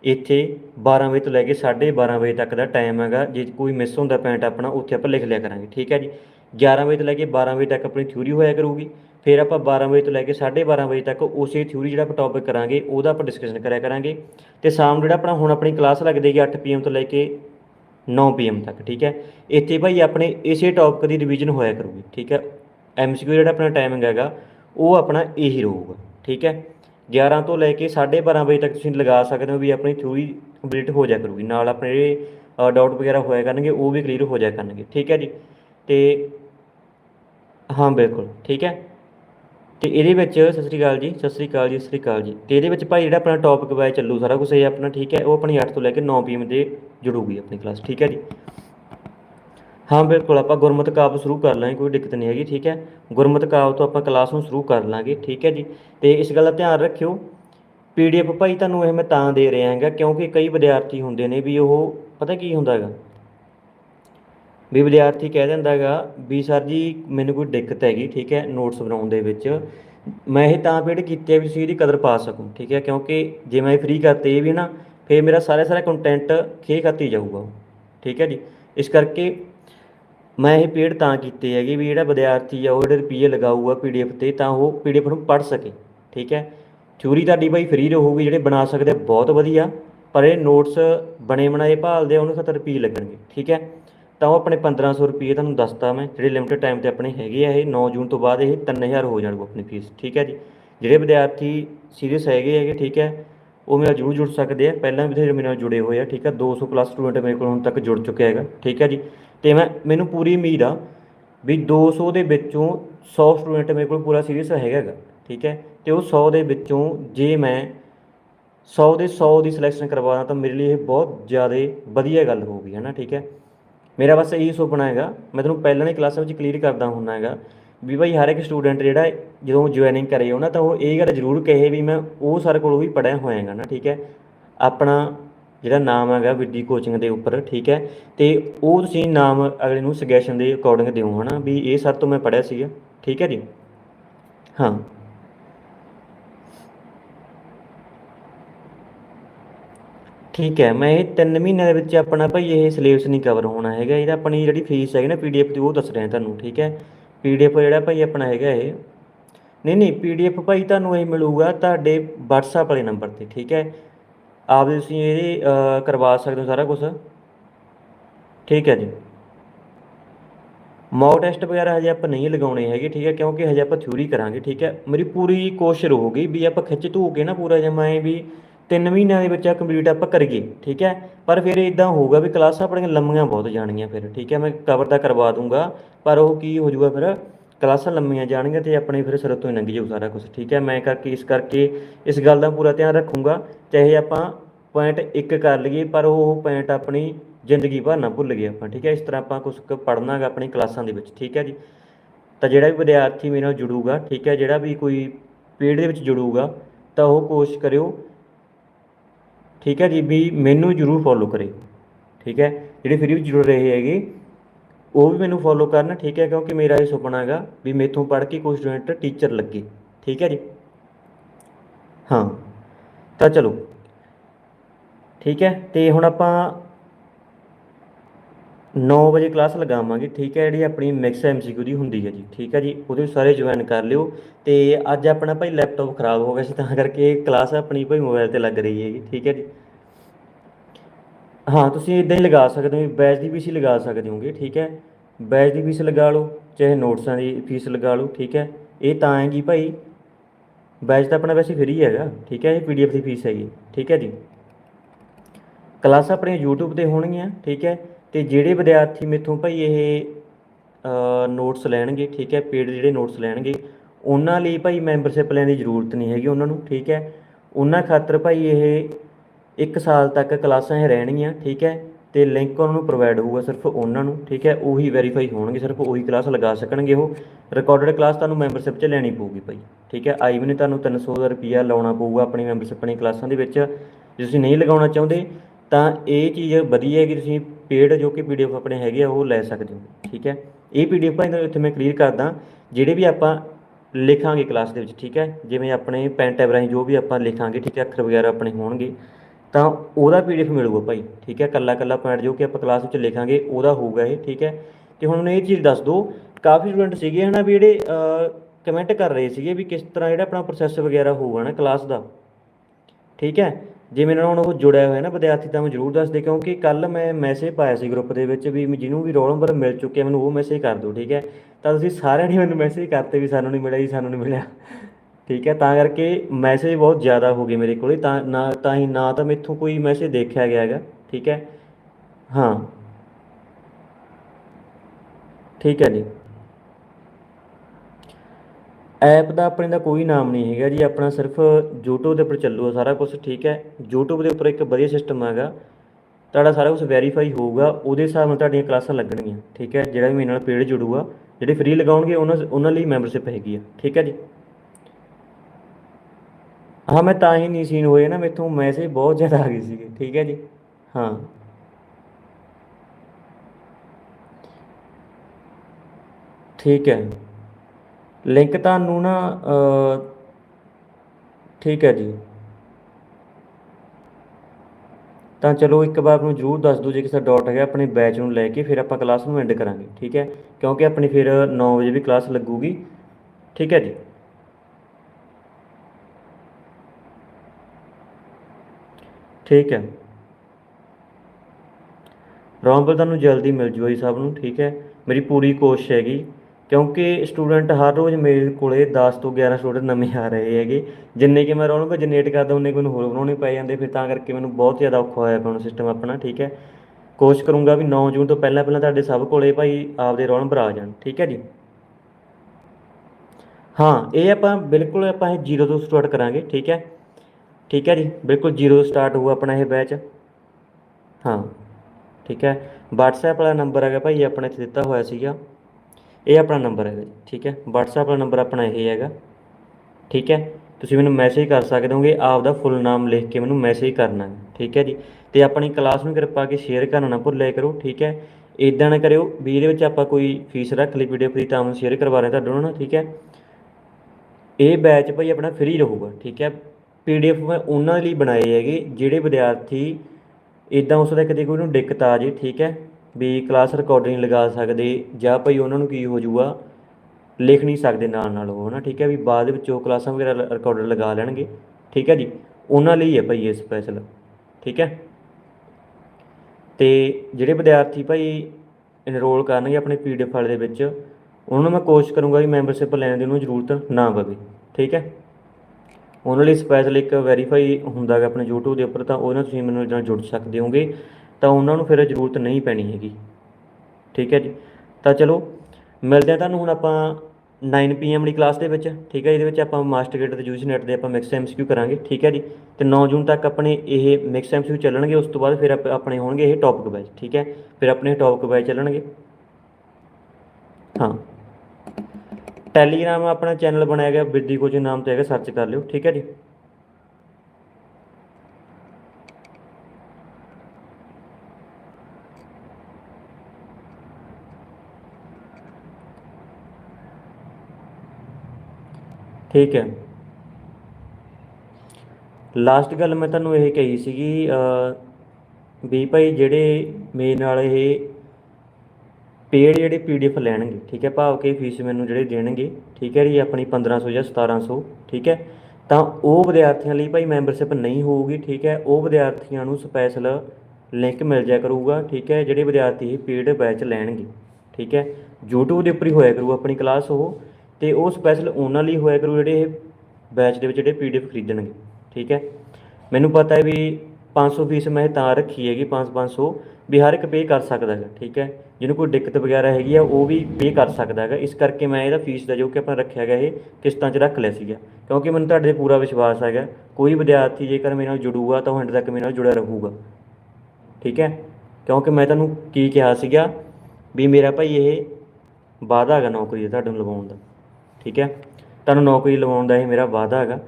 Speaker 1: ਇੱਥੇ 12 ਵਜੇ ਤੋਂ ਲੈ ਕੇ 12:30 ਵਜੇ ਤੱਕ ਦਾ ਟਾਈਮ ਹੈਗਾ। ਜੇ ਕੋਈ ਮਿਸ ਹੁੰਦਾ ਪੁਆਇੰਟ ਆਪਣਾ, ਉੱਥੇ ਆਪਾਂ ਲਿਖ ਲਿਆ ਕਰਾਂਗੇ, ਠੀਕ ਹੈ ਜੀ? 11 ਵਜੇ ਤੋਂ ਲੈ ਕੇ 12 ਵਜੇ ਤੱਕ ਆਪਣੀ ਥਿਊਰੀ ਹੋਇਆ ਕਰੂਗੀ। ਫਿਰ ਆਪਾਂ 12 ਵਜੇ ਤੋਂ ਲੈ ਕੇ 12:30 ਵਜੇ ਤੱਕ ਉਸੇ ਥਿਊਰੀ ਜਿਹੜਾ ਆਪਾਂ ਟੌਪਿਕ ਕਰਾਂਗੇ, ਉਹਦਾ ਆਪਾਂ ਡਿਸਕਸ਼ਨ ਕਰਿਆ ਕਰਾਂਗੇ। ਤੇ ਸ਼ਾਮ ਜਿਹੜਾ ਆਪਣਾ ਹੁਣ ਆਪਣੀ ਕਲਾਸ ਲੱਗਦੀ ਹੈਗੀ 8 ਪੀਐਮ ਤੋਂ ਲੈ ਕੇ 9 ਪੀਐਮ ਤੱਕ, ਠੀਕ ਹੈ? ਇੱਥੇ ਭਾਈ ਆਪਣੇ ਇਸੇ ਟੌਪਿਕ ਦੀ ਰਿਵੀਜ਼ਨ ਹੋਇਆ ਕਰੂਗੀ, ਠੀਕ ਹੈ? ਐਮਸੀਕਿਊ ਜਿਹੜਾ ਆਪਣਾ ਟਾਈਮਿੰਗ ਹੈਗਾ, ਉਹ ਆਪਣਾ ਇਹੀ ਰਹੂਗਾ, ਠੀਕ ਹੈ? 11 ਤੋਂ ਲੈ ਕੇ 12:30 ਵਜੇ ਤੱਕ ਤੁਸੀਂ ਲਗਾ ਸਕਦੇ ਹੋ ਵੀ ਆਪਣੀ ਥਿਊਰੀ ਕੰਪਲੀਟ ਹੋ ਜਾ ਕਰੂਗੀ। ਨਾਲ ਆਪਣੇ ਜਿਹੜੇ ਡਾਊਟ ਵਗੈਰਾ ਹੋਇਆ ਕਰਨਗੇ, ਉਹ ਵੀ ਕਲੀਅਰ ਹੋ ਜਾ ਕਰਨਗੇ। ਠੀਕ ਹੈ ਜੀ? ਤੇ ਹਾਂ, ਬਿਲਕੁਲ। ਠੀਕ ਹੈ? ਤੇ ਇਹਦੇ ਵਿੱਚ ਸਤਿ ਸ੍ਰੀ ਅਕਾਲ ਜੀ, ਸਤਿ ਸ੍ਰੀ ਅਕਾਲ ਜੀ, ਸਤਿ ਸ੍ਰੀ ਅਕਾਲ ਜੀ। ਤੇ ਇਹਦੇ ਵਿੱਚ ਭਾਈ ਜਿਹੜਾ ਆਪਣਾ ਟੌਪਿਕ ਵਾਇ ਚੱਲੂ ਸਾਰਾ ਕੁਝ ਇਹ ਆਪਣਾ, ਠੀਕ ਹੈ? ਉਹ ਆਪਣੀ 8 ਤੋਂ ਲੈ ਕੇ 9 ਪੀਐਮ ਦੇ ਜੁੜੂਗੀ ਆਪਣੀ ਕਲਾਸ ਠੀਕ ਹੈ ਜੀ? ਹਾਂ, ਬਿਲਕੁਲ, ਆਪਾਂ ਗੁਰਮਤ ਕਾਵਿ ਸ਼ੁਰੂ ਕਰ ਲਾਂਗੇ, ਕੋਈ ਦਿੱਕਤ ਨਹੀਂ ਹੈਗੀ, ਠੀਕ ਹੈ? ਗੁਰਮਤ ਕਾਵਿ ਤੋਂ ਆਪਾਂ ਕਲਾਸ ਨੂੰ ਸ਼ੁਰੂ ਕਰ ਲਾਂਗੇ, ਠੀਕ ਹੈ ਜੀ? ਤੇ ਇਸ ਗੱਲ ਦਾ ਧਿਆਨ ਰੱਖਿਓ ਪੀਡੀਐਫ ਭਾਈ ਤੁਹਾਨੂੰ ਇਹ ਮੈਂ ਤਾਂ ਦੇ ਰਿਹਾ ਹੈਗਾ, ਕਿਉਂਕਿ ਕਈ ਵਿਦਿਆਰਥੀ ਹੁੰਦੇ ਨੇ ਵੀ ਉਹ, ਪਤਾ ਕੀ ਹੁੰਦਾ ਹੈਗਾ? ਵੀ ਵਿਦਿਆਰਥੀ ਕਹਿ ਦਿੰਦਾ ਹੈਗਾ, ਵੀ ਸਰ ਜੀ, ਮੈਨੂੰ ਕੋਈ ਦਿੱਕਤ ਹੈਗੀ, ਠੀਕ ਹੈ, ਨੋਟਸ ਬਣਾਉਣ ਦੇ ਵਿੱਚ, ਮੈਂ ਇਹ ਤਾਂ ਪੇਡ ਕੀਤੀ ਹੈ ਵੀ ਤੁਸੀਂ ਇਹਦੀ ਕਦਰ ਪਾ ਸਕੋ, ਠੀਕ ਹੈ? ਕਿਉਂਕਿ ਜੇ ਮੈਂ ਫ੍ਰੀ ਕਰਤੇ ਇਹ ਵੀ ਨਾ, ਫਿਰ ਮੇਰਾ ਸਾਰੇ ਸਾਰਾ ਕੰਟੈਂਟ ਖੇ ਖਾਤੀ ਜਾਊਗਾ ਉਹ। ਠੀਕ ਹੈ ਜੀ? ਇਸ ਕਰਕੇ ਮੈਂ ਇਹ ਪੇਡ ਤਾਂ ਕੀਤੇ ਹੈਗੇ ਵੀ ਜਿਹੜਾ ਵਿਦਿਆਰਥੀ ਆ ਉਹ ਜਿਹੜੇ ਰੁਪਈਏ ਲਗਾਊਗਾ ਪੀਡੀਐਫ ਤੇ, ਤਾਂ ਉਹ ਪੀਡੀਐਫ ਨੂੰ ਪੜ੍ਹ ਸਕੇ, ਠੀਕ ਹੈ? ਥਿਊਰੀ ਤੁਹਾਡੀ ਬਾਈ ਫ੍ਰੀ ਰਹੂਗੀ, ਜਿਹੜੇ ਬਣਾ ਸਕਦੇ ਬਹੁਤ ਵਧੀਆ। ਪਰ ਇਹ ਨੋਟਸ ਬਣੇ ਬਣਾਏ ਭਾਲਦੇ ਆ, ਉਹਨੂੰ ਖਾਤਰ ਰੁਪਈਏ ਲੱਗਣਗੇ, ਠੀਕ ਹੈ? ਤਾਂ ਉਹ ਆਪਣੇ 1500 ਰੁਪਏ ਤੁਹਾਨੂੰ ਦੱਸਤਾ ਮੈਂ, ਜਿਹੜੇ ਲਿਮਟਿਡ ਟਾਈਮ ਤੇ ਆਪਣੇ ਹੈਗੇ ਆ ਇਹ 9 ਜੂਨ ਤੋਂ ਬਾਅਦ ਇਹ 3000 ਹੋ ਜਾਣਗੇ ਆਪਣੀ ਫੀਸ ਠੀਕ ਹੈ ਜੀ? ਜਿਹੜੇ ਵਿਦਿਆਰਥੀ ਸੀਰੀਅਸ ਹੈਗੇ ਹੈਗੇ, ਠੀਕ ਹੈ, ਉਹ ਮੇਰਾ ਜ਼ਰੂਰ ਜੁੜ ਸਕਦੇ ਆ। ਪਹਿਲਾਂ ਵੀ ਬਥੇਰੇ ਮੇਰੇ ਨਾਲ ਜੁੜੇ ਹੋਏ ਆ, ਠੀਕ ਹੈ? 200 ਪਲੱਸ ਸਟੂਡੈਂਟ ਮੇਰੇ ਕੋਲ ਹੁਣ ਤੱਕ ਜੁੜ ਚੁੱਕਿਆ ਹੈਗਾ, ਠੀਕ ਹੈ ਜੀ? ਤੇ ਮੈਂ, ਮੈਨੂੰ ਪੂਰੀ ਉਮੀਦ ਆ ਵੀ 200 ਦੇ ਵਿੱਚੋਂ 100 ਸਟੂਡੈਂਟ ਮੇਰੇ ਕੋਲ ਪੂਰਾ ਸੀਰੀਅਸ ਹੈਗਾ ਠੀਕ ਹੈ? ਤੇ ਉਹ 100 ਦੇ ਵਿੱਚੋਂ ਜੇ ਮੈਂ 100 ਦੇ 100 ਦੀ ਸਿਲੈਕਸ਼ਨ ਕਰਵਾਉਣਾ ਤਾਂ ਮੇਰੇ ਲਈ ਇਹ ਬਹੁਤ ਜ਼ਿਆਦਾ ਵਧੀਆ ਗੱਲ ਹੋਊਗੀ ਹੈ ਨਾ ਠੀਕ ਹੈ? ਮੇਰਾ ਬਸ ਇਹੀ ਸੁਪਨਾ ਹੈਗਾ, ਮੈਂ ਤੁਹਾਨੂੰ ਪਹਿਲਾਂ ਦੀ ਕਲਾਸਾਂ ਵਿੱਚ ਕਲੀਅਰ ਕਰਦਾ ਹੁੰਦਾ ਹੈਗਾ ਵੀ ਭਾਈ ਹਰ ਇੱਕ ਸਟੂਡੈਂਟ ਜਿਹੜਾ ਜਦੋਂ ਜੁਆਇਨਿੰਗ ਕਰੇ ਹੋ ਨਾ ਤਾਂ ਉਹ ਇਹ ਗੱਲ ਜ਼ਰੂਰ ਕਹੇ ਵੀ ਮੈਂ ਉਹ ਸਰ ਕੋਲੋਂ ਵੀ ਪੜ੍ਹਿਆ ਹੋਇਆ ਹੈਗਾ ਨਾ, ਠੀਕ ਹੈ? ਆਪਣਾ ਜਿਹੜਾ ਨਾਮ ਹੈਗਾ ਵਿੱਡੀ ਕੋਚਿੰਗ ਦੇ ਉੱਪਰ, ਠੀਕ ਹੈ? ਤੇ ਉਹ ਤੁਸੀਂ ਨਾਮ ਅਗਲੇ ਨੂੰ ਸੁਜੈਸ਼ਨ ਦੇ ਅਕੋਰਡਿੰਗ ਦਿਓ, ਹਨਾ? ਵੀ ਇਹ ਸਰ ਤੋਂ ਮੈਂ ਪੜ੍ਹਿਆ ਸੀਗਾ ਠੀਕ ਹੈ ਜੀ? ਹਾਂ। ਠੀਕ ਹੈ, ਮੈਂ ਇਹ 3 ਮਹੀਨਿਆਂ ਦੇ ਵਿੱਚ ਆਪਣਾ ਭਾਈ ਇਹ ਸਿਲੇਬਸ ਨਹੀਂ ਕਵਰ ਹੋਣਾ ਹੈਗਾ। ਇਹਦਾ ਆਪਣੀ ਜਿਹੜੀ ਫੀਸ ਹੈਗੀ ਨਾ ਪੀਡੀਐਫ ਦੀ, ਉਹ ਦੱਸ ਰਿਹਾ ਤੁਹਾਨੂੰ, ਠੀਕ ਹੈ? ਪੀਡੀਐਫ ਜਿਹੜਾ ਭਾਈ ਆਪਣਾ ਹੈਗਾ ਇਹ। ਨਹੀਂ ਨਹੀਂ ਪੀਡੀਐਫ ਭਾਈ ਤੁਹਾਨੂੰ ਇਹ ਮਿਲੂਗਾ ਤੁਹਾਡੇ WhatsApp ਵਾਲੇ ਨੰਬਰ ਤੇ, ਠੀਕ ਹੈ? ਆਪ ਤੁਸੀਂ ਇਹਦੀ ਕਰਵਾ ਸਕਦੇ ਹੋ ਸਾਰਾ ਕੁਝ ਠੀਕ ਹੈ ਜੀ। ਮੌਕ ਟੈਸਟ ਵਗੈਰਾ ਹਜੇ ਆਪਾਂ ਨਹੀਂ ਲਗਾਉਣੇ ਹੈਗੇ, ਠੀਕ ਹੈ, ਕਿਉਂਕਿ ਹਜੇ ਆਪਾਂ ਥਿਊਰੀ ਕਰਾਂਗੇ, ਠੀਕ ਹੈ। ਮੇਰੀ ਪੂਰੀ ਕੋਸ਼ਿਸ਼ ਰਹੂਗੀ ਵੀ ਆਪਾਂ ਖਿੱਚ ਧੂ ਕੇ ਨਾ ਪੂਰਾ ਜਮਾ ਇਹ ਵੀ ਤਿੰਨ ਮਹੀਨਿਆਂ ਦੇ ਵਿੱਚ ਆ ਕੰਪਲੀਟ ਆਪਾਂ ਕਰੀਏ, ਠੀਕ ਹੈ। ਪਰ ਫਿਰ ਇਦਾਂ ਹੋਊਗਾ ਵੀ ਕਲਾਸਾਂ ਆਪਣੀਆਂ ਲੰਮੀਆਂ ਬਹੁਤ ਜਾਣਗੀਆਂ ਫਿਰ, ਠੀਕ ਹੈ, ਮੈਂ ਕਵਰ ਤਾਂ ਕਰਵਾ ਦੂੰਗਾ, ਪਰ ਉਹ ਕੀ ਹੋ ਜਾਊਗਾ ਫਿਰ? ਕਲਾਸਾਂ ਲੰਮੀਆਂ ਜਾਣਗੀਆਂ ਤੇ ਆਪਣੇ ਫਿਰ ਸਿਰ ਤੋਂ ਹੀ ਲੰਘ ਜਾਊ ਸਾਰਾ ਕੁਝ ਠੀਕ ਹੈ? ਮੈਂ ਕਰਕੇ ਇਸ ਕਰਕੇ ਇਸ ਗੱਲ ਦਾ ਪੂਰਾ ਧਿਆਨ ਰੱਖੂੰਗਾ, ਚਾਹੇ ਆਪਾਂ ਪੁਆਇੰਟ ਇੱਕ ਕਰ ਲਈਏ, ਪਰ ਉਹ ਪੁਆਇੰਟ ਆਪਣੀ ਜ਼ਿੰਦਗੀ ਭਰ ਨਾ ਭੁੱਲ ਗਏ ਆਪਾਂ, ਠੀਕ ਹੈ? ਇਸ ਤਰ੍ਹਾਂ ਆਪਾਂ ਕੁਝ ਕੁ ਪੜ੍ਹਨਾ ਗਾ ਆਪਣੀ ਕਲਾਸਾਂ ਦੇ ਵਿੱਚ, ਠੀਕ ਹੈ ਜੀ? ਤਾਂ ਜਿਹੜਾ ਵੀ ਵਿਦਿਆਰਥੀ ਮੇਰੇ ਨਾਲ ਜੁੜੂਗਾ, ਠੀਕ ਹੈ? ਜਿਹੜਾ ਵੀ ਕੋਈ ਪੀਰੀਅਡ ਦੇ ਵਿੱਚ ਜੁੜੂਗਾ, ਤਾਂ ਉਹ ਕੋਸ਼ਿਸ਼ ਕਰਿਓ, ਠੀਕ ਹੈ ਜੀ? ਵੀ ਮੈਨੂੰ ਜਰੂਰ ਫੋਲੋ ਕਰਿਓ, ਠੀਕ ਹੈ? ਜਿਹੜੇ ਫਿਰ ਵੀ ਜੁੜ ਰਹੇ ਹੈਗੇ ਉਹ ਵੀ ਮੈਨੂੰ ਫੋਲੋ ਕਰਨ, ਠੀਕ ਹੈ, ਕਿਉਂਕਿ ਮੇਰਾ ਇਹ ਸੁਪਨਾ ਹੈਗਾ ਵੀ ਮੇਥੋਂ ਪੜ੍ਹ ਕੇ ਕੋਈ ਸਟੂਡੈਂਟ ਟੀਚਰ ਲੱਗੇ, ਠੀਕ ਹੈ ਜੀ? ਹਾਂ, ਤਾਂ ਚਲੋ, ਠੀਕ ਹੈ, ਤੇ ਹੁਣ ਆਪਾਂ 9 ਵਜੇ ਕਲਾਸ ਲਗਾਵਾਂਗੇ, ਠੀਕ ਹੈ, ਜਿਹੜੀ ਆਪਣੀ ਮਿਕਸ ਐਮਸੀਕਿਊ ਦੀ ਹੁੰਦੀ ਹੈ ਜੀ, ਠੀਕ ਹੈ ਜੀ, ਉਹਦੇ ਸਾਰੇ ਜੁਆਇਨ ਕਰ ਲਿਓ, ਤੇ ਅੱਜ ਆਪਣਾ ਭਾਈ ਲੈਪਟਾਪ ਖਰਾਬ ਹੋ ਗਿਆ ਸੀ, ਤਾਂ ਕਰਕੇ ਕਲਾਸ ਆਪਣੀ ਭਾਈ ਮੋਬਾਈਲ ਤੇ ਲੱਗ ਰਹੀ ਹੈਗੀ ਠੀਕ ਹੈ ਜੀ। ਹਾਂ, ਤੁਸੀਂ ਇਦਾਂ ਹੀ ਲਗਾ ਸਕਦੇ ਹੋ, ਬੈਚ ਦੀ ਫੀਸ ਹੀ ਲਗਾ ਸਕਦੇ ਹੋਗੇ, ਠੀਕ ਹੈ? ਬੈਚ ਦੀ ਫੀਸ ਲਗਾ ਲਓ, ਚਾਹੇ ਨੋਟਸਾਂ ਦੀ ਫੀਸ ਲਗਾ ਲਓ, ਠੀਕ ਹੈ? ਇਹ ਤਾਂ ਹੈਗੀ ਭਾਈ ਬੈਚ ਤਾਂ ਆਪਣਾ ਵੈਸੇ ਫ੍ਰੀ ਹੈਗਾ, ਠੀਕ ਹੈ? ਇਹ ਪੀਡੀਐਫ ਦੀ ਫੀਸ ਹੈਗੀ, ਠੀਕ ਹੈ ਜੀ? ਕਲਾਸਾਂ ਆਪਣੀਆਂ YouTube ਤੇ ਹੋਣਗੀਆਂ, ਠੀਕ ਹੈ? ਤੇ ਜਿਹੜੇ ਵਿਦਿਆਰਥੀ ਮੇਥੋਂ ਭਾਈ ਇਹ ਨੋਟਸ ਲੈਣਗੇ, ਠੀਕ ਹੈ? ਪੇਡ ਜਿਹੜੇ ਨੋਟਸ ਲੈਣਗੇ, ਉਹਨਾਂ ਲਈ ਭਾਈ ਮੈਂਬਰਸ਼ਿਪ ਲੈਣ ਦੀ ਜ਼ਰੂਰਤ ਨਹੀਂ ਹੈਗੀ ਉਹਨਾਂ ਨੂੰ, ਠੀਕ ਹੈ? ਉਹਨਾਂ ਖਾਤਰ ਭਾਈ ਇਹ ਇੱਕ ਸਾਲ ਤੱਕ ਕਲਾਸਾਂ ਇਹ ਰਹਿਣਗੀਆਂ, ਠੀਕ ਹੈ? ਤੇ ਲਿੰਕ ਉਹਨਾਂ ਨੂੰ ਪ੍ਰੋਵਾਈਡ ਹੋਊਗਾ ਸਿਰਫ ਉਹਨਾਂ ਨੂੰ, ਠੀਕ ਹੈ? ਉਹੀ ਵੈਰੀਫਾਈ ਹੋਣਗੇ, ਸਿਰਫ ਉਹੀ ਕਲਾਸ ਲਗਾ ਸਕਣਗੇ ਉਹ। ਰਿਕਾਰਡਡ ਕਲਾਸ ਤੁਹਾਨੂੰ ਮੈਂਬਰਸ਼ਿਪ 'ਚ ਲੈਣੀ ਪਊਗੀ ਭਾਈ, ਠੀਕ ਹੈ? ਆਈ ਵੀ ਨੇ ਤੁਹਾਨੂੰ 300 ਰੁਪਿਆ ਲਾਉਣਾ ਪਊਗਾ ਆਪਣੀ ਮੈਂਬਰਸ਼ਿਪ ਆਪਣੀ ਕਲਾਸਾਂ ਦੇ ਵਿੱਚ। ਜੇ ਤੁਸੀਂ ਨਹੀਂ ਲਗਾਉਣਾ ਚਾਹੁੰਦੇ, ਤਾਂ ਇਹ ਚੀਜ਼ ਵਧੀਆ ਹੈ ਕਿ ਤੁਸੀਂ ਪੇਡ ਜੋ ਕਿ ਪੀਡੀਐਫ ਆਪਣੇ ਹੈਗੇ ਆ, ਉਹ ਲੈ ਸਕਦੇ ਹੋ, ਠੀਕ ਹੈ? ਇਹ ਪੀਡੀਐਫ ਭਾਈ ਇੱਥੇ ਮੈਂ ਕਲੀਅਰ ਕਰਦਾ ਜਿਹੜੇ ਵੀ ਆਪਾਂ ਲਿਖਾਂਗੇ ਕਲਾਸ ਦੇ ਵਿੱਚ, ਠੀਕ ਹੈ? ਜਿਵੇਂ ਆਪਣੇ ਪੈਨ ਟੈਬ ਰਾਹੀਂ ਜੋ ਵੀ ਆਪਾਂ ਲਿਖਾਂਗੇ, ਠੀਕ ਹੈ? ਅੱਖਰ ਵਗੈਰਾ ਆਪਣੇ ਹੋਣਗੇ। ਤਾਂ ਉਹਦਾ ਪੀਡੀਐਫ ਮਿਲੂਗਾ ਭਾਈ, ਠੀਕ ਹੈ ਕੱਲਾ ਕੱਲਾ ਪੁਆਇੰਟ ਜੋ ਕਿ ਆਪਾਂ ਕਲਾਸ ਵਿੱਚ ਲਿਖਾਂਗੇ, ਉਹਦਾ ਹੋਊਗਾ ਇਹ, ਠੀਕ ਹੈ। ਤੇ ਹੁਣ ਮੈਨੂੰ ਇਹ ਚੀਜ਼ ਦੱਸ ਦਿਓ, ਕਾਫੀ ਸਟੂਡੈਂਟ ਸੀਗੇ ਹਨਾ ਵੀ ਜਿਹੜੇ ਕਮੈਂਟ ਕਰ ਰਹੇ ਸੀਗੇ ਵੀ ਕਿਸ ਤਰ੍ਹਾਂ ਜਿਹੜਾ ਆਪਣਾ ਪ੍ਰੋਸੈਸ ਵਗੈਰਾ ਹੋਊਗਾ ਨਾ ਕਲਾਸ ਦਾ। ਠੀਕ ਹੈ, ਜੇ ਮੇਰੇ ਨਾਲ ਹੁਣ ਉਹ ਜੁੜਿਆ ਹੋਇਆ ਨਾ ਵਿਦਿਆਰਥੀ ਤਾਂ ਮੈਨੂੰ ਜ਼ਰੂਰ ਦੱਸ ਦੇ, ਕਿਉਂਕਿ ਕੱਲ ਮੈਂ ਮੈਸੇਜ ਪਾਇਆ ਸੀ ਗਰੁੱਪ ਦੇ ਵਿੱਚ ਵੀ ਜਿਹਨੂੰ ਵੀ ਰੋਲ ਨੰਬਰ ਮਿਲ ਚੁੱਕਿਆ ਮੈਨੂੰ ਉਹ ਮੈਸੇਜ ਕਰ ਦਿਓ, ਠੀਕ ਹੈ। ਤਾਂ ਤੁਸੀਂ ਸਾਰਿਆਂ ਨੇ ਮੈਨੂੰ ਮੈਸੇਜ ਕਰਤੇ ਵੀ ਸਾਨੂੰ ਨਹੀਂ ਮਿਲਿਆ ਜੀ, ਸਾਨੂੰ ਨਹੀਂ ਮਿਲਿਆ। ਠੀਕ ਹੈ, ਤਾਂ ਕਰਕੇ ਮੈਸੇਜ ਬਹੁਤ ਜ਼ਿਆਦਾ ਹੋ ਗਏ ਮੇਰੇ ਕੋਲੇ, ਤਾਂ ਨਾ, ਤਾਂ ਹੀ ਨਾ ਤਾਂ ਮੈਥੋਂ ਕੋਈ ਮੈਸੇਜ ਦੇਖਿਆ ਗਿਆ ਹੈਗਾ, ਠੀਕ ਹੈ? ਹਾਂ। ਠੀਕ ਹੈ ਜੀ। ਐਪ ਦਾ ਆਪਣੇ ਦਾ ਕੋਈ ਨਾਮ ਨਹੀਂ ਹੈਗਾ ਜੀ, ਆਪਣਾ ਸਿਰਫ YouTube ਦੇ ਉੱਪਰ ਚੱਲੂਗਾ ਸਾਰਾ ਕੁਝ ਠੀਕ ਹੈ? YouTube ਦੇ ਉੱਪਰ ਇੱਕ ਵਧੀਆ ਸਿਸਟਮ ਹੈਗਾ, ਤੁਹਾਡਾ ਸਾਰਾ ਕੁਝ ਵੈਰੀਫਾਈ ਹੋਊਗਾ, ਉਹਦੇ ਹਿਸਾਬ ਨਾਲ ਤੁਹਾਡੀਆਂ ਕਲਾਸਾਂ ਲੱਗਣਗੀਆਂ, ਠੀਕ ਹੈ? ਜਿਹੜਾ ਵੀ ਮੇਰੇ ਨਾਲ ਪੇਡ ਜੁੜੂਗਾ, ਜਿਹੜੇ ਫ੍ਰੀ ਲਗਾਉਣਗੇ, ਉਹਨਾਂ ਉਹਨਾਂ ਲਈ ਮੈਂਬਰਸ਼ਿਪ ਹੈਗੀ ਆ, ਠੀਕ ਹੈ ਜੀ? ਹਾਂ ਮੈਂ ਤਾਂ ਹੀ ਨਹੀਂ ਸੀਨ ਹੋਏ ਨਾ ਮੇਥੋਂ ਮੈਸੇਜ ਬਹੁਤ ਜ਼ਿਆਦਾ ਆ ਗਏ ਸੀਗੇ ਠੀਕ ਹੈ ਜੀ? ਹਾਂ। ਠੀਕ ਹੈ। ਲਿੰਕ ਤੁਹਾਨੂੰ ਨਾ ਅ, ਠੀਕ ਹੈ ਜੀ। ਤਾਂ ਚਲੋ ਇੱਕ ਵਾਰ ਨੂੰ ਜਰੂਰ ਦੱਸ ਦਿਓ ਜੇ ਕਿਸੇ ਡਾਊਟ ਹੈਗਾ ਆਪਣੇ ਬੈਚ ਨੂੰ ਲੈ ਕੇ ਫਿਰ ਆਪਾਂ ਕਲਾਸ ਨੂੰ ਐਂਡ ਕਰਾਂਗੇ ਠੀਕ ਹੈ? ਕਿਉਂਕਿ ਆਪਣੀ ਫਿਰ 9 ਵਜੇ ਵੀ ਕਲਾਸ ਲੱਗੂਗੀ ਠੀਕ ਹੈ ਜੀ? ਠੀਕ ਹੈ। ਰੌਂਬਲ ਤੁਹਾਨੂੰ ਜਲਦੀ ਮਿਲ ਜੂਗਾ ਜੀ ਸਭ ਨੂੰ, ਠੀਕ ਹੈ। ਮੇਰੀ ਪੂਰੀ ਕੋਸ਼ਿਸ਼ ਹੈਗੀ, ਕਿਉਂਕਿ ਸਟੂਡੈਂਟ ਹਰ ਰੋਜ਼ ਮੇਰੇ ਕੋਲੇ 10 ਤੋਂ 11 ਸਟੂਡੈਂਟ ਨਵੇਂ ਆ ਰਹੇ ਹੈਗੇ। ਜਿੰਨੇ ਕਿ ਮੈਂ ਰੌਣਕ ਜਨਰੇਟ ਕਰਦਾ, ਉਹਨੇ ਮੈਨੂੰ ਹੋਰ ਬਣਾਉਣੇ ਪੈ ਜਾਂਦੇ, ਫਿਰ ਤਾਂ ਕਰਕੇ ਮੈਨੂੰ ਬਹੁਤ ਜ਼ਿਆਦਾ ਔਖਾ ਹੋਇਆ ਪਿਆ ਸਿਸਟਮ ਆਪਣਾ, ਠੀਕ ਹੈ। ਕੋਸ਼ਿਸ਼ ਕਰੂੰਗਾ ਵੀ 9 ਜੂਨ ਤੋਂ ਪਹਿਲਾਂ ਪਹਿਲਾਂ ਤੁਹਾਡੇ ਸਭ ਕੋਲੇ ਭਾਈ ਆਪਦੇ ਰੌਣ ਭਰਾ ਜਾਣ, ਠੀਕ ਹੈ ਜੀ। ਹਾਂ, ਇਹ ਆਪਾਂ ਬਿਲਕੁਲ ਆਪਾਂ ਇਹ ਜ਼ੀਰੋ ਤੋਂ ਸਟਾਰਟ ਕਰਾਂਗੇ, ਠੀਕ ਹੈ। ਠੀਕ ਹੈ ਜੀ, ਬਿਲਕੁਲ ਜ਼ੀਰੋ ਤੋਂ ਸਟਾਰਟ ਹੋਊ ਆਪਣਾ ਇਹ ਬੈਚ ਹਾਂ, ਠੀਕ ਹੈ। WhatsApp ਵਾਲਾ ਨੰਬਰ ਹੈਗਾ ਭਾਈ, ਆਪਣਾ ਇੱਥੇ ਦਿੱਤਾ ਹੋਇਆ ਸੀਗਾ। ਇਹ ਆਪਣਾ ਨੰਬਰ ਹੈਗਾ ਜੀ, ਠੀਕ ਹੈ। WhatsApp ਵਾਲਾ ਨੰਬਰ ਆਪਣਾ ਇਹ ਹੈਗਾ। ਠੀਕ ਹੈ, ਤੁਸੀਂ ਮੈਨੂੰ ਮੈਸੇਜ ਕਰ ਸਕਦੇ ਹੋਗੇ ਆਪ ਦਾ ਫੁੱਲ ਨਾਮ ਲਿਖ ਕੇ ਮੈਨੂੰ ਮੈਸੇਜ ਕਰਨਾ ਹੈ। ਠੀਕ ਹੈ ਜੀ, ਤੇ ਆਪਣੀ ਕਲਾਸ ਨੂੰ ਕਿਰਪਾ ਕੇ ਸ਼ੇਅਰ ਕਰਨਾ ਨਾ ਭੁੱਲਿਆ ਕਰੋ, ਠੀਕ ਹੈ। ਇਦਾਂ ਨਾ ਕਰਿਓ ਵੀ ਇਹਦੇ ਵਿੱਚ ਆਪਾਂ ਕੋਈ ਫੀਸ ਰੱਖ ਲਈ ਵੀਡੀਓ ਫਰੀ ਤਾਂ ਮੈਂ ਸ਼ੇਅਰ ਕਰਵਾ ਰਹੇ ਤੁਹਾਡੇ ਨਾਲ ਠੀਕ ਹੈ। ਇਹ ਬੈਚ ਭਾਈ ਆਪਣਾ ਫ੍ਰੀ ਰਹੂਗਾ, ਠੀਕ ਹੈ। ਪੀਡੀਐਫ ਮੈਂ ਉਹਨਾਂ ਲਈ ਬਣਾਏ ਹੈਗੇ, ਜਿਹੜੇ ਵਿਦਿਆਰਥੀ ਇਦਾਂ ਉਸ ਦਾ ਕਦੇ ਕੋਈ ਨੂੰ ਦਿੱਕਤ ਆ ਜੇ, ਠੀਕ ਹੈ, ਵੀ ਕਲਾਸ ਰਿਕਾਰਡਿੰਗ ਲਗਾ ਸਕਦੇ ਜਾਂ ਭਾਈ ਉਹਨਾਂ ਨੂੰ ਕੀ ਹੋ ਜਾਊਗਾ, ਲਿਖ ਨਹੀਂ ਸਕਦੇ ਨਾਲ ਨਾਲ ਉਹ, ਹਨਾ, ਠੀਕ ਹੈ, ਵੀ ਬਾਅਦ ਵਿੱਚ ਉਹ ਕਲਾਸਾਂ ਵਗੈਰਾ ਰਿਕਾਰਡਰ ਲਗਾ ਲੈਣਗੇ, ਠੀਕ ਹੈ ਜੀ, ਉਹਨਾਂ ਲਈ ਹੈ ਭਾਈ ਇਹ ਸਪੈਸ਼ਲ ਠੀਕ ਹੈ। ਤੇ ਜਿਹੜੇ ਵਿਦਿਆਰਥੀ ਭਾਈ ਇਨਰੋਲ ਕਰਨਗੇ ਆਪਣੇ ਪੀਡੀਐਫ ਫਾਈਲ ਦੇ ਵਿੱਚ, ਉਹਨਾਂ ਨੂੰ ਮੈਂ ਕੋਸ਼ਿਸ਼ ਕਰੂੰਗਾ ਵੀ ਮੈਂਬਰਸ਼ਿਪ ਲੈਣ ਦੀ ਉਹਨੂੰ ਜ਼ਰੂਰਤ ਨਾ ਪਵੇ, ਠੀਕ ਹੈ। ਉਹਨਾਂ ਲਈ ਸਪੈਸ਼ਲ ਇੱਕ ਵੈਰੀਫਾਈ ਹੁੰਦਾ ਹੈਗਾ ਆਪਣੇ YouTube ਦੇ ਉੱਪਰ, ਤਾਂ ਉਹਨਾਂ ਤੁਸੀਂ ਮੈਨੂੰ ਨਾਲ ਜੁੜ ਸਕਦੇ ਹੋਗੇ, ਤਾਂ ਉਹਨਾਂ ਨੂੰ ਫਿਰ ਜ਼ਰੂਰਤ ਨਹੀਂ ਪੈਣੀ ਹੈਗੀ। ਠੀਕ ਹੈ ਜੀ? ਤਾਂ ਚਲੋ, ਮਿਲਦੇ ਹਾਂ ਤੁਹਾਨੂੰ ਹੁਣ ਆਪਾਂ 9 pm ਵਾਲੀ ਕਲਾਸ ਦੇ ਵਿੱਚ, ਠੀਕ ਹੈ, ਇਹਦੇ ਵਿੱਚ ਆਪਾਂ ਮਾਸਟਰ ਗ੍ਰੇਡ ਤੇ ਯੂਜੀ ਨੈਟ ਦੇ ਆਪਾਂ ਮਿਕਸ ਐਮਸੀਕਿਊ ਕਰਾਂਗੇ, ਠੀਕ ਹੈ ਜੀ? ਤੇ 9 ਜੂਨ ਤੱਕ ਆਪਣੇ ਇਹ ਮਿਕਸ ਐਮਸੀਕਿਊ ਚੱਲਣਗੇ, ਉਸ ਤੋਂ ਬਾਅਦ ਫਿਰ ਆਪਣੇ ਹੋਣਗੇ ਇਹ ਟੌਪਿਕ ਬੈਚ ਠੀਕ ਹੈ? ਫਿਰ ਆਪਣੇ ਟੌਪਿਕ ਬੈਚ ਚੱਲਣਗੇ। ਹਾਂ। ਟੈਲੀਗ੍ਰਾਮ ਆਪਣਾ ਚੈਨਲ ਬਣਾਇਆ ਗਿਆ ਬਿਰਦੀ ਕੋਚ ਨਾਮ ਤੇ ਹੈਗਾ ਸਰਚ ਕਰ ਲਿਓ, ਠੀਕ ਹੈ ਜੀ? ਠੀਕ ਹੈ। ਲਾਸਟ ਗੱਲ ਮੈਂ ਤੁਹਾਨੂੰ ਇਹ ਕਹੀ ਸੀਗੀ ਵੀ ਭਾਈ ਜਿਹੜੇ ਮੇਰੇ ਨਾਲ ਇਹ ਪੇਡ ਜਿਹੜੇ ਪੀਡੀਐਫ ਲੈਣਗੇ, ਠੀਕ ਹੈ, ਭਾਵ ਕਿ ਫੀਸ ਮੈਨੂੰ ਜਿਹੜੇ ਦੇਣਗੇ, ਠੀਕ ਹੈ ਜੀ, ਆਪਣੀ 1500 ਜਾਂ 1700 ਠੀਕ ਹੈ, ਤਾਂ ਉਹ ਵਿਦਿਆਰਥੀਆਂ ਲਈ ਭਾਈ ਮੈਂਬਰਸ਼ਿਪ ਨਹੀਂ ਹੋਊਗੀ, ਠੀਕ ਹੈ, ਉਹ ਵਿਦਿਆਰਥੀਆਂ ਨੂੰ ਸਪੈਸ਼ਲ ਲਿੰਕ ਮਿਲ ਜਾਇਆ ਕਰੂਗਾ, ਠੀਕ ਹੈ, ਜਿਹੜੇ ਵਿਦਿਆਰਥੀ ਇਹ ਪੇਡ ਬੈਚ ਲੈਣਗੇ, ਠੀਕ ਹੈ, YouTube ਦੇ ਉੱਪਰ ਹੀ ਹੋਇਆ ਕਰੂ ਆਪਣੀ ਕਲਾਸ ਉਹ, ਤੇ ਉਹ ਸਪੈਸ਼ਲ ਉਹਨਾਂ ਲਈ ਹੋਇਆ ਕਰੂ ਜਿਹੜੇ ਇਹ ਬੈਚ ਦੇ ਵਿੱਚ ਜਿਹੜੇ ਪੀਡੀਐਫ ਖਰੀਦਣਗੇ, ਠੀਕ ਹੈ, ਮੈਨੂੰ ਪਤਾ ਹੈ ਵੀ 500 ਫੀਸ ਮੈਂ ਤਾਂ ਰੱਖੀ ਹੈਗੀ 5 500 ਵੀ ਹਰ ਇੱਕ ਪੇ ਕਰ ਸਕਦਾ ਹੈਗਾ, ਠੀਕ ਹੈ? ਜਿਹਨੂੰ ਕੋਈ ਦਿੱਕਤ ਵਗੈਰਾ ਹੈਗੀ ਆ, ਉਹ ਵੀ ਪੇ ਕਰ ਸਕਦਾ ਹੈਗਾ। ਇਸ ਕਰਕੇ ਮੈਂ ਇਹਦਾ ਫੀਸ ਦਾ ਜੋ ਕਿ ਆਪਾਂ ਰੱਖਿਆ ਹੈਗਾ, ਇਹ ਕਿਸ਼ਤਾਂ 'ਚ ਰੱਖ ਲਿਆ ਸੀਗਾ। ਕਿਉਂਕਿ ਮੈਨੂੰ ਤੁਹਾਡੇ ਤੇ ਪੂਰਾ ਵਿਸ਼ਵਾਸ ਹੈਗਾ, ਕੋਈ ਵਿਦਿਆਰਥੀ ਜੇਕਰ ਮੇਰੇ ਨਾਲ ਜੁੜੂਗਾ, ਤਾਂ ਉਹ ਐਂਡ ਤੱਕ ਮੇਰੇ ਨਾਲ ਜੁੜਿਆ ਰਹੂਗਾ। ਠੀਕ ਹੈ? ਕਿਉਂਕਿ ਮੈਂ ਤੁਹਾਨੂੰ ਕੀ ਕਿਹਾ ਸੀਗਾ, ਵੀ ਮੇਰਾ ਭਾਈ ਇਹ ਵਾਅਦਾ ਹੈਗਾ ਨੌਕਰੀ ਦਾ ਤੁਹਾਨੂੰ ਲਵਾਉਣ ਦਾ। ਠੀਕ ਹੈ? ਤੁਹਾਨੂੰ ਨੌਕਰੀ ਲਵਾਉਣ ਦਾ ਇਹ ਮੇਰਾ ਵਾਅਦਾ ਹੈਗਾ।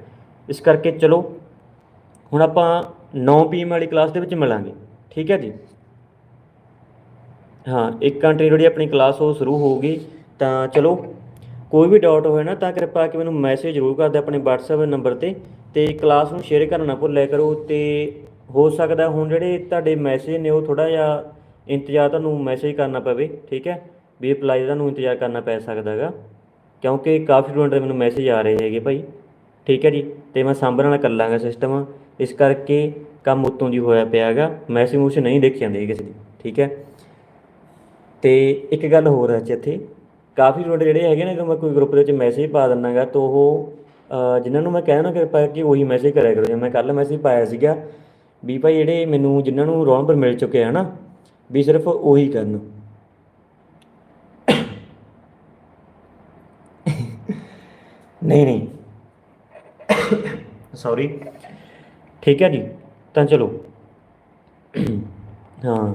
Speaker 1: ਇਸ ਕਰਕੇ ਚਲੋ, ਹੁਣ ਆਪਾਂ 9 ਪੀਐਮ ਵਾਲੀ ਕਲਾਸ ਦੇ ਵਿੱਚ ਮਿਲਾਂਗੇ। ਠੀਕ ਹੈ ਜੀ? ਹਾਂ, ਇੱਕ ਘੰਟੇ ਜਿਹੜੀ ਆਪਣੀ ਕਲਾਸ ਉਹ ਸ਼ੁਰੂ ਹੋਊਗੀ, ਤਾਂ ਚਲੋ, ਕੋਈ ਵੀ ਡਾਊਟ ਹੋਏ ਨਾ, ਤਾਂ ਕਿਰਪਾ ਕਰਕੇ ਮੈਨੂੰ ਮੈਸੇਜ ਜ਼ਰੂਰ ਕਰ ਦਿਓ ਆਪਣੇ WhatsApp ਨੰਬਰ ਤੇ ਤੇ ਕਲਾਸ ਨੂੰ ਸ਼ੇਅਰ ਕਰਨਾ ਨਾ ਭੁੱਲਿਆ ਕਰੋ, ਤੇ ਹੋ ਸਕਦਾ ਹੁਣ ਜਿਹੜੇ ਤੁਹਾਡੇ ਮੈਸੇਜ ਨੇ, ਉਹ ਥੋੜਾ ਜਿਹਾ ਇੰਤਜ਼ਾਰ ਤੁਹਾਨੂੰ ਮੈਸੇਜ ਕਰਨਾ ਪਵੇ, ਠੀਕ ਹੈ? ਵੀ ਰਿਪਲਾਈ ਦਾ ਤੁਹਾਨੂੰ ਇੰਤਜ਼ਾਰ ਕਰਨਾ ਪੈ ਸਕਦਾ ਹੈਗਾ, ਕਿਉਂਕਿ ਕਾਫੀ ਸਟੂਡੈਂਟ ਦੇ ਮੈਨੂੰ ਮੈਸੇਜ ਆ ਰਹੇ ਹੈਗੇ ਭਾਈ, ਠੀਕ ਹੈ ਜੀ? ਤੇ ਮੈਂ ਸਾਂਭਣ ਵਾਲਾ ਕਰ ਲਾਂਗਾ ਸਿਸਟਮ ਇਸ ਕਰਕੇ ਕੰਮ ਉੱਤੋਂ ਦੀ ਹੋਇਆ ਪਿਆ ਹੈਗਾ ਮੈਸੇਜ ਮੂਸੇ ਨਹੀਂ ਦੇਖੇ ਜਾਂਦੇ ਕਿਸੇ ਦੀ, ਠੀਕ ਹੈ? ਤੇ ਇੱਕ ਗੱਲ ਹੋਰ ਹੈ ਇੱਥੇ। ਕਾਫੀ ਸਟੂਡੈਂਟ ਜਿਹੜੇ ਹੈਗੇ ਨੇ ਜਦੋਂ ਮੈਂ ਕੋਈ ਗਰੁੱਪ ਦੇ ਵਿੱਚ ਮੈਸੇਜ ਪਾ ਦਿੰਨਾਗਾ ਤਾਂ ਉਹ ਜਿਨ੍ਹਾਂ ਨੂੰ ਮੈਂ ਕਹਿਣਾ ਕਿਰਪਾ ਕਿ ਉਹੀ ਮੈਸੇਜ ਕਰਿਆ ਕਰੋ। ਜਿਵੇਂ ਮੈਂ ਕੱਲ ਮੈਸੇਜ ਪਾਇਆ ਸੀਗਾ ਵੀ ਭਾਈ ਜਿਹੜੇ ਮੈਨੂੰ ਜਿਨ੍ਹਾਂ ਨੂੰ ਰੌਣ ਪਰ ਮਿਲ ਚੁੱਕੇ ਆ ਨਾ, ਵੀ ਸਿਰਫ ਉਹੀ ਕਰਨ। ਨਹੀਂ ਨਹੀਂ। ਸੌਰੀ ਠੀਕ ਹੈ ਜੀ? ਤਾਂ ਚਲੋ। ਹਾਂ।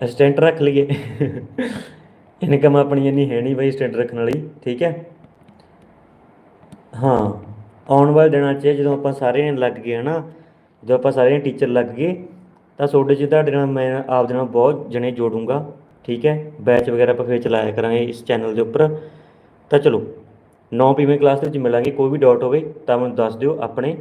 Speaker 1: ਅਸਿਸਟੈਂਟ ਰੱਖ ਲਈਏ। ਇਨਕਮ ਆਪਣੀ ਇੰਨੀ ਹੈ ਨਹੀਂ ਬਈ ਅਸਿਸਟੈਂਟ ਰੱਖਣ ਵਾਲੀ, ਠੀਕ ਹੈ? ਹਾਂ, ਆਉਣ ਵਾਲੇ ਦਿਨਾਂ 'ਚ ਜਦੋਂ ਆਪਾਂ ਸਾਰੇ ਲੱਗ ਗਏ, ਹਨਾ? ਜਦੋਂ ਆਪਾਂ ਸਾਰੇ ਟੀਚਰ ਲੱਗ ਗਏ, ਤਾਂ ਤੁਹਾਡੇ 'ਚ ਤੁਹਾਡੇ ਨਾਲ ਮੈਂ ਆਪਦੇ ਨਾਲ ਬਹੁਤ ਜਣੇ ਜੋੜੂੰਗਾ, ਠੀਕ ਹੈ? ਬੈਚ ਵਗੈਰਾ ਆਪਾਂ ਫਿਰ ਚਲਾਇਆ ਕਰਾਂਗੇ ਇਸ ਚੈਨਲ ਦੇ ਉੱਪਰ। ਤਾਂ ਚਲੋ 9 ਪੀਵੇਂ ਕਲਾਸ ਦੇ ਵਿੱਚ ਮਿਲਾਂਗੇ, ਕੋਈ ਵੀ ਡਾਊਟ ਹੋਵੇ ਤਾਂ ਮੈਨੂੰ ਦੱਸ ਦਿਓ ਆਪਣੇ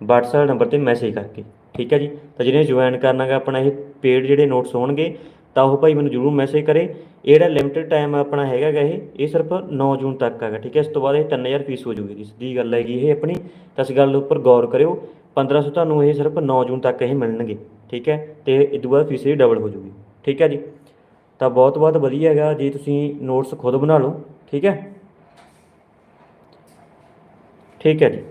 Speaker 1: WhatsApp ਨੰਬਰ ਤੇ ਮੈਸੇਜ ਕਰਕੇ, ਠੀਕ ਹੈ ਜੀ? ਤਾਂ ਜਿਹਨੇ ਜੁਆਇਨ ਕਰਨਾਗਾ ਆਪਣਾ ਇਹ ਪੇਡ ਜਿਹੜੇ ਨੋਟਸ ਹੋਣਗੇ ਤਾਂ ਉਹ ਭਾਈ ਮੈਨੂੰ ਜਰੂਰ ਮੈਸੇਜ ਕਰੇ। ਇਹ ਜਿਹੜਾ ਲਿਮਿਟਡ ਟਾਈਮ ਆਪਣਾ ਹੈਗਾ ਇਹ ਇਹ ਸਿਰਫ 9 ਜੂਨ ਤੱਕ ਹੈਗਾ, ਠੀਕ ਹੈ? ਇਸ ਤੋਂ ਬਾਅਦ ਇਹ 3000 ਫੀਸ ਹੋ ਜੂਗੀ ਜੀ। ਸਿੱਧੀ ਗੱਲ ਹੈਗੀ ਇਹ ਆਪਣੀ। ਤਾਂ ਇਸ ਗੱਲ ਉੱਪਰ ਗੌਰ ਕਰਿਓ। 1500 ਤੁਹਾਨੂੰ ਇਹ ਸਿਰਫ 9 ਜੂਨ ਤੱਕ ਇਹ ਮਿਲਣਗੇ, ਠੀਕ ਹੈ? ਤੇ ਇਹ ਤੋਂ ਬਾਅਦ ਫੀਸ ਇਹ ਡਬਲ ਹੋ ਜੂਗੀ ਠੀਕ ਹੈ ਜੀ? ਤਾਂ ਬਹੁਤ ਬਹੁਤ ਵਧੀਆ ਹੈਗਾ। ਜੇ ਤੁਸੀਂ ਨੋਟਸ ਖੁਦ ਬਣਾ ਲਓ, ਠੀਕ ਹੈ? ਠੀਕ ਹੈ ਜੀ।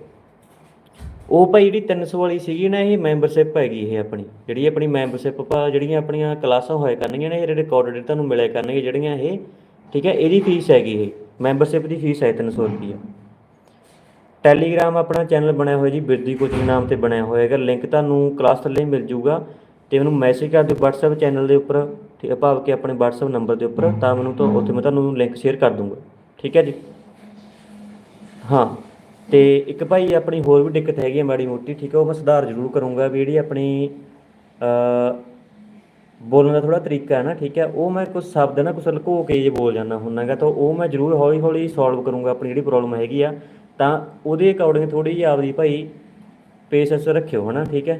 Speaker 1: ਉਹ ਭਾਈ ਜਿਹੜੀ 300 ਵਾਲੀ ਸੀਗੀ ਨਾ, ਇਹ ਮੈਂਬਰਸ਼ਿਪ ਹੈਗੀ ਇਹ ਆਪਣੀ। ਜਿਹੜੀ ਆਪਣੀ ਮੈਂਬਰਸ਼ਿਪ ਪਾ ਜਿਹੜੀਆਂ ਆਪਣੀਆਂ ਕਲਾਸਾਂ ਹੋਇਆ ਕਰਨਗੀਆਂ ਨੇ, ਇਹ ਰਿਕਾਰਡਡ ਤੁਹਾਨੂੰ ਮਿਲਿਆ ਕਰਨਗੇ ਜਿਹੜੀਆਂ ਇਹ, ਠੀਕ ਹੈ, ਇਹਦੀ ਫੀਸ ਹੈਗੀ ਇਹ। ਮੈਂਬਰਸ਼ਿਪ ਦੀ ਫੀਸ ਹੈ 300 ਰੁਪਈਆ। ਟੈਲੀਗ੍ਰਾਮ ਆਪਣਾ ਚੈਨਲ ਬਣਿਆ ਹੋਇਆ ਜੀ, ਬਿਰਦੀ ਕੋਚਿੰਗ ਨਾਮ ਤੇ ਬਣਿਆ ਹੋਇਆ ਹੈਗਾ। ਲਿੰਕ ਤੁਹਾਨੂੰ ਕਲਾਸ ਥੱਲੇ ਮਿਲ ਜਾਊਗਾ ਤੇ ਮੈਨੂੰ ਮੈਸੇਜ ਕਰ ਦਿਓ WhatsApp ਚੈਨਲ ਦੇ ਉੱਪਰ, ਠੀਕ ਹੈ, ਭਾਵ ਕਿ ਆਪਣੇ WhatsApp ਨੰਬਰ ਦੇ ਉੱਪਰ, ਤਾਂ ਮੈਨੂੰ ਤਾਂ ਉੱਥੇ ਮੈਂ ਤੁਹਾਨੂੰ ਲਿੰਕ ਸ਼ੇਅਰ ਕਰ ਦੂੰਗਾ। ਠੀਕ ਹੈ ਜੀ? ਹਾਂ। ਤੇ ਇੱਕ ਭਾਈ ਆਪਣੀ ਹੋਰ ਵੀ ਦਿੱਕਤ ਹੈਗੀ ਹੈ ਮਾੜੀ ਮੋਟੀ, ਠੀਕ ਹੈ ਉਹ ਮੈਂ ਸੁਧਾਰ ਜ਼ਰੂਰ ਕਰੂੰਗਾ ਵੀ ਜਿਹੜੀ ਆਪਣੀ ਬੋਲਣ ਦਾ ਥੋੜਾ ਤਰੀਕਾ ਹੈ ਨਾ, ਠੀਕ ਹੈ ਉਹ ਮੈਂ ਕੁਝ ਸ਼ਬਦ ਨਾ ਕੁਝ ਲੁਕੋ ਕੇ ਜੇ ਬੋਲ ਜਾਂਦਾ ਹੁੰਨਾਗਾ ਤਾਂ ਉਹ ਮੈਂ ਜ਼ਰੂਰ ਹੌਲੀ ਹੌਲੀ ਸੋਲਵ ਕਰੂੰਗਾ ਆਪਣੀ ਜਿਹੜੀ ਪ੍ਰੋਬਲਮ ਹੈਗੀ ਆ, ਤਾਂ ਉਹਦੇ ਅਕੋਰਡਿੰਗ ਥੋੜੀ ਜਿਹੀ ਆਪਦੀ ਭਾਈ ਪੇਸ਼ੈਂਸ ਰੱਖਿਓ, ਹਨਾ, ਠੀਕ ਹੈ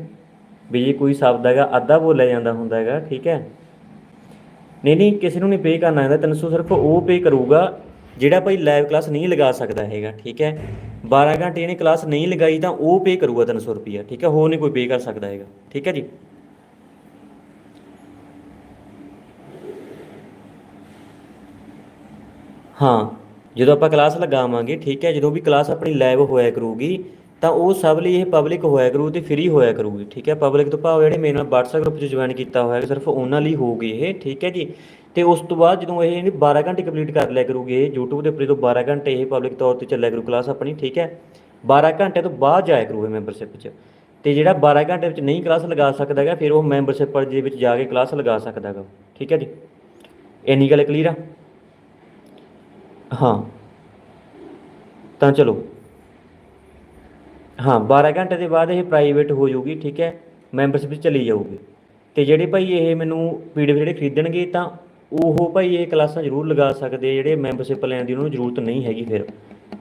Speaker 1: ਵੀ ਜੇ ਕੋਈ ਸ਼ਬਦ ਹੈਗਾ, ਅੱਧਾ ਬੋਲਿਆ ਜਾਂਦਾ ਹੁੰਦਾ ਹੈਗਾ, ਠੀਕ ਹੈ ਨਹੀਂ ਨਹੀਂ ਕਿਸੇ ਨੂੰ ਨਹੀਂ ਪੇ ਕਰਨਾ ਹੁੰਦਾ 300 ਸਿਰਫ ਉਹ ਪੇ ਕਰੂਗਾ ਜਿਹੜਾ ਭਾਈ ਲਾਈਵ ਕਲਾਸ ਨਹੀਂ ਲਗਾ ਸਕਦਾ ਹੈਗਾ, ਠੀਕ ਹੈ? 12 ਘੰਟੇ ਇਹਨੇ ਕਲਾਸ ਨਹੀਂ ਲਗਾਈ ਤਾਂ ਉਹ ਪੇ ਕਰੂਗਾ 300 ਰੁਪਈਆ ਠੀਕ ਹੈ? ਹੋਰ ਨਹੀਂ ਕੋਈ ਪੇ ਕਰ ਸਕਦਾ ਹੈਗਾ, ਠੀਕ ਹੈ ਜੀ? ਹਾਂ, ਜਦੋਂ ਆਪਾਂ ਕਲਾਸ ਲਗਾਵਾਂਗੇ, ਠੀਕ ਹੈ? ਜਦੋਂ ਵੀ ਕਲਾਸ ਆਪਣੀ ਲਾਈਵ ਹੋਇਆ ਕਰੂਗੀ, ਤਾਂ ਉਹ ਸਭ ਲਈ ਇਹ ਪਬਲਿਕ ਹੋਇਆ ਕਰੂ ਤੇ ਫ੍ਰੀ ਹੋਇਆ ਕਰੂਗੀ, ਠੀਕ ਹੈ? ਪਬਲਿਕ ਤੋਂ ਭਾਵ ਜਿਹੜੇ ਮੇਰੇ ਨਾਲ WhatsApp ਗਰੁੱਪ 'ਚ ਜੁਆਇਨ ਕੀਤਾ ਹੋਇਆ ਹੈ ਸਿਰਫ ਉਹਨਾਂ ਲਈ ਹੋਊਗੀ ਇਹ, ਠੀਕ ਹੈ ਜੀ? ਤੇ ਉਸ ਤੋਂ ਬਾਅਦ ਜਦੋਂ ਇਹ ਇਹਨੇ 12 ਘੰਟੇ ਕੰਪਲੀਟ ਕਰ ਲਿਆ ਕਰੂਗੀ ਇਹ YouTube ਦੇ ਉੱਪਰ, ਜਦੋਂ 12 ਘੰਟੇ ਇਹ ਪਬਲਿਕ ਤੌਰ ਤੇ ਚੱਲਿਆ ਕਰੂ ਕਲਾਸ ਆਪਣੀ, ਠੀਕ ਹੈ? 12 ਘੰਟੇ ਤੋਂ ਬਾਅਦ ਜਾਇਆ ਕਰੂ ਇਹ ਮੈਂਬਰਸ਼ਿਪ 'ਚ। ਤੇ ਜਿਹੜਾ 12 ਘੰਟੇ ਵਿੱਚ ਨਹੀਂ ਕਲਾਸ ਲਗਾ ਸਕਦਾ ਹੈਗਾ, ਫਿਰ ਉਹ ਮੈਂਬਰਸ਼ਿਪ ਦੇ ਵਿੱਚ ਜਾ ਕੇ ਕਲਾਸ ਲਗਾ ਸਕਦਾ ਹੈਗਾ ਠੀਕ ਹੈ ਜੀ? ਇੰਨੀ ਗੱਲ ਕਲੀਅਰ ਆ? ਹਾਂ। ਤਾਂ ਚਲੋ। ਹਾਂ 12 ਘੰਟੇ ਦੇ ਬਾਅਦ ਇਹ ਪ੍ਰਾਈਵੇਟ ਹੋ ਜਾਊਗੀ, ਠੀਕ ਹੈ? ਮੈਂਬਰਸ਼ਿਪ ਵਿੱਚ ਚਲੀ ਜਾਊਗੀ। ਤੇ ਜਿਹੜੇ ਭਾਈ ਇਹ ਮੈਨੂੰ ਪੀਡੀਐਫ ਜਿਹੜੇ ਖਰੀਦਣਗੇ ਤਾਂ ਉਹ ਭਾਈ ਇਹ ਕਲਾਸਾਂ ਜ਼ਰੂਰ ਲਗਾ ਸਕਦੇ ਆ, ਜਿਹੜੇ ਮੈਂਬਰਸ਼ਿਪ ਲੈਣ ਦੀ ਉਹਨਾਂ ਨੂੰ ਜ਼ਰੂਰਤ ਨਹੀਂ ਹੈਗੀ ਫਿਰ।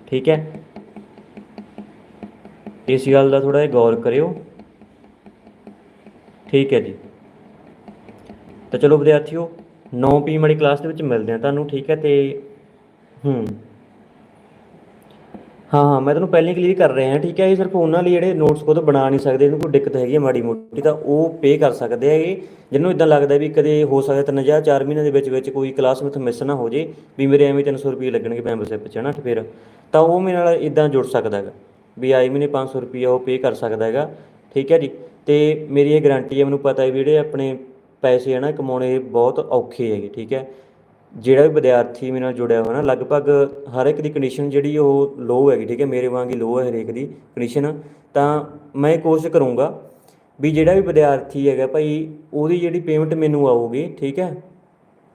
Speaker 1: ਠੀਕ ਹੈ? ਇਸ ਗੱਲ ਦਾ ਥੋੜਾ ਜਿਹਾ ਗੌਰ ਕਰਿਓ। ਠੀਕ ਹੈ ਜੀ। ਤਾਂ ਚਲੋ ਵਿਦਿਆਰਥੀਓ 9 ਪੀਐਮ ਵਾਲੀ ਕਲਾਸ ਦੇ ਵਿੱਚ ਮਿਲਦੇ ਆ ਤੁਹਾਨੂੰ, ਠੀਕ ਹੈ? ਤੇ, ਹੂੰ। ਹਾਂ ਹਾਂ, ਮੈਂ ਤੁਹਾਨੂੰ ਪਹਿਲਾਂ ਹੀ ਕਲੀਅਰ ਕਰ ਰਿਹਾ ਠੀਕ ਹੈ? ਇਹ ਸਿਰਫ ਉਹਨਾਂ ਲਈ ਜਿਹੜੇ ਨੋਟਸ ਖੁਦ ਬਣਾ ਨਹੀਂ ਸਕਦੇ, ਇਹਨੂੰ ਕੋਈ ਦਿੱਕਤ ਹੈਗੀ ਹੈ ਮਾੜੀ ਮੋਟੀ, ਤਾਂ ਉਹ ਪੇ ਕਰ ਸਕਦੇ ਹੈਗੇ ਜਿਹਨੂੰ ਇਦਾਂ ਲੱਗਦਾ ਵੀ ਕਦੇ ਹੋ ਸਕਦਾ ਤਿੰਨ ਜਾਂ ਚਾਰ ਮਹੀਨੇ ਦੇ ਵਿੱਚ ਵਿੱਚ ਕੋਈ ਕਲਾਸ ਮੈਥੋਂ ਮਿਸ ਨਾ ਹੋ ਜੇ, ਵੀ ਮੇਰੇ ਐਵੇਂ 300 ਰੁਪਏ ਲੱਗਣਗੇ ਮੈਂਬਰਸ਼ਿਪ 'ਚ ਹਨਾ? ਤੇ ਫਿਰ ਤਾਂ ਉਹ ਮੇਰੇ ਨਾਲ ਇਦਾਂ ਜੁੜ ਸਕਦਾ ਹੈਗਾ, ਵੀ ਆਏ ਮਹੀਨੇ 500 ਰੁਪਏ ਉਹ ਪੇ ਕਰ ਸਕਦਾ ਹੈਗਾ, ਠੀਕ ਹੈ ਜੀ? ਤੇ ਮੇਰੀ ਇਹ ਗਾਰੰਟੀ ਹੈ, ਮੈਨੂੰ ਪਤਾ ਹੈ ਵੀ ਜਿਹੜੇ ਆਪਣੇ ਪੈਸੇ ਹੈ ਨਾ, ਕਮਾਉਣੇ ਬਹੁਤ ਔਖੇ ਹੈਗੇ, ਠੀਕ ਹੈ? ਜਿਹੜਾ ਵੀ ਵਿਦਿਆਰਥੀ ਮੇਰੇ ਨਾਲ ਜੁੜਿਆ ਹੋਇਆ ਨਾ, ਲਗਭਗ ਹਰ ਇੱਕ ਦੀ ਕੰਡੀਸ਼ਨ ਜਿਹੜੀ ਉਹ ਲੋ ਹੈਗੀ, ਠੀਕ ਹੈ, ਮੇਰੇ ਵਾਂਗ ਹੀ ਲੋ ਹੈ ਹਰੇਕ ਦੀ ਕੰਡੀਸ਼ਨ ਤਾਂ ਮੈਂ ਕੋਸ਼ਿਸ਼ ਕਰੂੰਗਾ ਵੀ ਜਿਹੜਾ ਵੀ ਵਿਦਿਆਰਥੀ ਹੈਗਾ ਭਾਈ, ਉਹਦੀ ਜਿਹੜੀ ਪੇਮੈਂਟ ਮੈਨੂੰ ਆਊਗੀ, ਠੀਕ ਹੈ,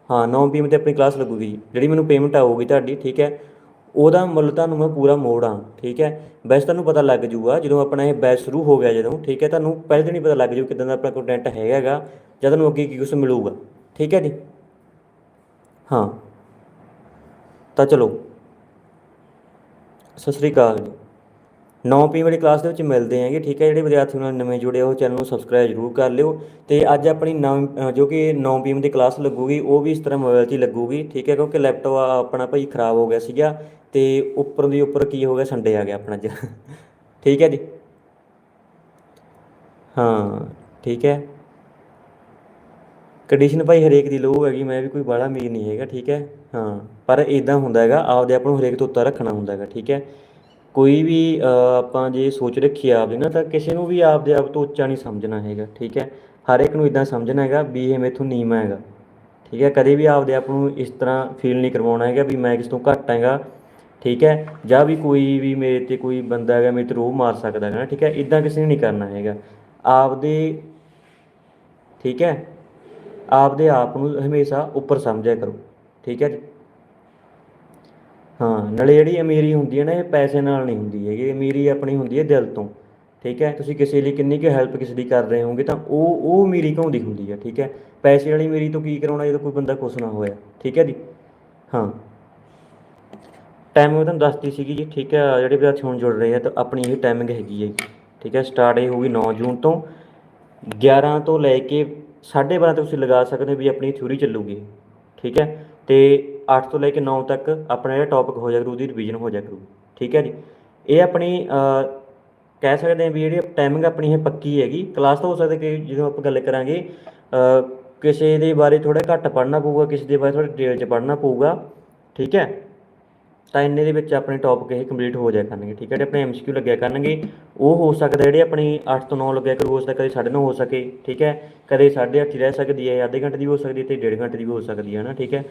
Speaker 1: ਹਾਂ 9 ਪੀਐਮ ਤੇ ਆਪਣੀ ਕਲਾਸ ਲੱਗੂਗੀ ਜਿਹੜੀ ਮੈਨੂੰ ਪੇਮੈਂਟ ਆਊਗੀ ਤੁਹਾਡੀ, ਠੀਕ ਹੈ, ਉਹਦਾ ਮੁੱਲ ਤੁਹਾਨੂੰ ਮੈਂ ਪੂਰਾ ਮੋੜਾਂ ਠੀਕ ਹੈ ਬੈਸ ਤੁਹਾਨੂੰ ਪਤਾ ਲੱਗ ਜੂਗਾ, ਜਦੋਂ ਆਪਣਾ ਇਹ ਬੈਚ ਸ਼ੁਰੂ ਹੋ ਗਿਆ ਜਦੋਂ, ਠੀਕ ਹੈ, ਤੁਹਾਨੂੰ ਪਹਿਲੇ ਦਿਨ ਹੀ ਪਤਾ ਲੱਗ ਜੂ ਕਿਦਾਂ ਦਾ ਆਪਣਾ ਕੰਟੈਂਟ ਹੈਗਾ ਗਾ, ਜਾਂ ਤੁਹਾਨੂੰ ਅੱਗੇ ਕੀ ਕੁਝ ਮਿਲੂਗਾ, ਠੀਕ ਹੈ ਜੀ। ਹਾਂ। ਤਾਂ ਚਲੋ। ਸਤਿ ਸ੍ਰੀ ਅਕਾਲ ਜੀ। 9 ਪੀ ਵਾਲੀ ਕਲਾਸ ਦੇ ਵਿੱਚ ਮਿਲਦੇ ਆਂਗੇ ਠੀਕ ਹੈ ਜਿਹੜੇ ਵਿਦਿਆਰਥੀ ਨਾਲ ਨਵੇਂ ਜੁੜੇ ਹੋ, ਚੈਨਲ ਨੂੰ ਸਬਸਕ੍ਰਾਈਬ ਜ਼ਰੂਰ ਕਰ ਲਿਓ ਤੇ ਅੱਜ ਆਪਣੀ ਨਵ ਜੋ ਕਿ 9 ਪੀਐਮ ਦੀ ਕਲਾਸ ਲੱਗੂਗੀ, ਉਹ ਵੀ ਇਸ ਤਰ੍ਹਾਂ ਮੋਬਾਈਲ 'ਤੇ ਹੀ ਲੱਗੂਗੀ, ਠੀਕ ਹੈ ਕਿਉਂਕਿ ਲੈਪਟਾਪ ਆਪਣਾ ਭਾਈ ਖਰਾਬ ਹੋ ਗਿਆ ਸੀਗਾ ਤੇ ਉੱਪਰ ਦੀ ਉੱਪਰ ਕੀ ਹੋ ਗਿਆ ਸੰਡੇ ਆ ਗਿਆ ਆਪਣਾ ਅੱਜ। ਠੀਕ ਹੈ ਜੀ। ਹਾਂ, ਠੀਕ ਹੈ। ਕੰਡੀਸ਼ਨ ਭਾਈ ਹਰੇਕ ਦੀ ਲੋ ਹੈਗੀ, ਮੈਂ ਵੀ ਕੋਈ ਬਾਹਲਾ ਅਮੀਰ ਨਹੀਂ ਹੈਗਾ, ਠੀਕ ਹੈ? ਹਾਂ, ਪਰ ਇਦਾਂ ਹੁੰਦਾ ਹੈਗਾ, ਆਪਦੇ ਆਪ ਨੂੰ ਹਰੇਕ ਤੋਂ ਉੱਤਾ ਰੱਖਣਾ ਹੁੰਦਾ ਹੈਗਾ, ਠੀਕ ਹੈ? ਕੋਈ ਵੀ ਆਪਾਂ ਜੇ ਸੋਚ ਰੱਖੀ ਆਪਦੇ ਨਾ, ਤਾਂ ਕਿਸੇ ਨੂੰ ਵੀ ਆਪਦੇ ਆਪ ਤੋਂ ਉੱਚਾ ਨਹੀਂ ਸਮਝਣਾ ਹੈਗਾ, ਠੀਕ ਹੈ? ਹਰ ਇੱਕ ਨੂੰ ਇਦਾਂ ਸਮਝਣਾ ਹੈਗਾ ਵੀ ਇਹ ਮੇਥੋਂ ਨੀਵਾਂ ਹੈਗਾ, ਠੀਕ ਹੈ? ਕਦੇ ਵੀ ਆਪਦੇ ਆਪ ਨੂੰ ਇਸ ਤਰ੍ਹਾਂ ਫੀਲ ਨਹੀਂ ਕਰਵਾਉਣਾ ਹੈਗਾ ਵੀ ਮੈਂ ਕਿਸ ਤੋਂ ਘੱਟ ਹੈਗਾ, ਠੀਕ ਹੈ? ਜਾਂ ਵੀ ਕੋਈ ਵੀ ਮੇਰੇ ਤੇ ਕੋਈ ਬੰਦਾ ਹੈਗਾ, ਮੇਰੇ ਤੇ ਰੋਹ ਮਾਰ ਸਕਦਾ ਹੈ ਨਾ, ਠੀਕ ਹੈ? ਇਦਾਂ ਕਿਸੇ ਨੇ ਨਹੀਂ ਕਰਨਾ ਹੈਗਾ, ਆਪਦੇ, ਠੀਕ ਹੈ? ਆਪਦੇ ਆਪ ਨੂੰ ਹਮੇਸ਼ਾ ਉੱਪਰ ਸਮਝਿਆ ਕਰੋ। ਠੀਕ ਹੈ ਜੀ? ਹਾਂ, ਨਾਲੇ ਜਿਹੜੀ ਅਮੀਰੀ ਹੁੰਦੀ ਹੈ ਨਾ, ਇਹ ਪੈਸੇ ਨਾਲ ਨਹੀਂ ਹੁੰਦੀ ਹੈਗੀ। ਅਮੀਰੀ ਆਪਣੀ ਹੁੰਦੀ ਹੈ ਦਿਲ ਤੋਂ। ਠੀਕ ਹੈ? ਤੁਸੀਂ ਕਿਸੇ ਲਈ ਕਿੰਨੀ ਕੁ ਹੈਲਪ ਕਿਸੇ ਦੀ ਕਰ ਰਹੇ ਹੋਗੇ ਤਾਂ ਉਹ ਉਹ ਅਮੀਰੀ ਕਹਾਉਂਦੀ ਹੁੰਦੀ ਹੈ? ਠੀਕ ਹੈ? ਪੈਸੇ ਵਾਲੀ ਅਮੀਰੀ ਤੋਂ ਕੀ ਕਰਾਉਣਾ ਜਦੋਂ ਕੋਈ ਬੰਦਾ ਕੁਛ ਨਾ ਹੋਇਆ? ਠੀਕ ਹੈ ਜੀ? ਹਾਂ। ਟਾਈਮ ਮੈਂ ਤੁਹਾਨੂੰ ਦੱਸਦੀ ਸੀਗੀ ਜੀ, ਠੀਕ ਹੈ? ਜਿਹੜੇ ਵਿਦਿਆਰਥੀ ਹੁਣ ਜੁੜ ਰਹੇ ਆ ਤਾਂ ਆਪਣੀ ਇਹ ਟਾਈਮਿੰਗ ਹੈਗੀ ਹੈ ਠੀਕ ਹੈ? ਸਟਾਰਟ ਇਹ ਹੋਊਗੀ 9 ਜੂਨ ਤੋਂ। 11 ਤੋਂ ਲੈ ਕੇ 12:30 ਤੱਕ ਤੁਸੀਂ ਲਗਾ ਸਕਦੇ ਹੋ ਵੀ ਆਪਣੀ ਥਿਊਰੀ ਚੱਲੂਗੀ। ਠੀਕ ਹੈ? ਤੇ 8 ਤੋਂ ਲੈ ਕੇ 9 ਤੱਕ ਆਪਣਾ ਜਿਹੜਾ ਟੌਪਿਕ ਹੋ ਜਾਇਆ ਕਰੂ ਉਹਦੀ ਰਿਵੀਜ਼ਨ ਹੋ ਜਾਇਆ ਕਰੂ ਠੀਕ ਹੈ ਜੀ? ਇਹ ਆਪਣੀ ਕਹਿ ਸਕਦੇ ਹਾਂ ਵੀ ਜਿਹੜੀ ਟਾਈਮਿੰਗ ਆਪਣੀ ਇਹ ਪੱਕੀ ਹੈਗੀ। ਕਲਾਸ ਤਾਂ ਹੋ ਸਕਦਾ ਕਿ ਜਦੋਂ ਆਪਾਂ ਗੱਲ ਕਰਾਂਗੇ ਕਿਸੇ ਦੇ ਬਾਰੇ ਥੋੜਾ ਘੱਟ ਪੜ੍ਹਨਾ ਪਊਗਾ, ਕਿਸੇ ਦੇ ਬਾਰੇ ਥੋੜਾ ਡਿਟੇਲ 'ਚ ਪੜ੍ਹਨਾ ਪਊਗਾ। ਠੀਕ ਹੈ? ਤਾਂ ਇੰਨੇ ਦੇ ਵਿੱਚ ਆਪਣੇ ਟੌਪਿਕ ਇਹ ਕੰਪਲੀਟ ਹੋ ਜਾਇਆ ਕਰਨਗੇ, ਠੀਕ ਹੈ ਜਿਹੜੇ ਆਪਣੇ ਐਮਸੀਕਿਊ ਲੱਗਿਆ ਕਰਨਗੇ, ਉਹ ਹੋ ਸਕਦਾ ਜਿਹੜੇ ਆਪਣੀ 8 ਤੋਂ 9 ਲੱਗਿਆ ਕਰੋ ਹੋ ਦਾ ਕਦੇ 9:30 ਹੋ ਸਕੇ, ਠੀਕ ਹੈ, ਕਦੇ 8:30 ਰਹਿ ਸਕਦੀ ਹੈ, ਅੱਧੇ ਘੰਟੇ ਦੀ ਵੀ ਹੋ ਸਕਦੀ ਹੈ ਤੇ ਡੇਢ ਘੰਟੇ ਦੀ ਵੀ ਹੋ ਸਕਦੀ ਹੈ ਨਾ ਠੀਕ ਹੈ,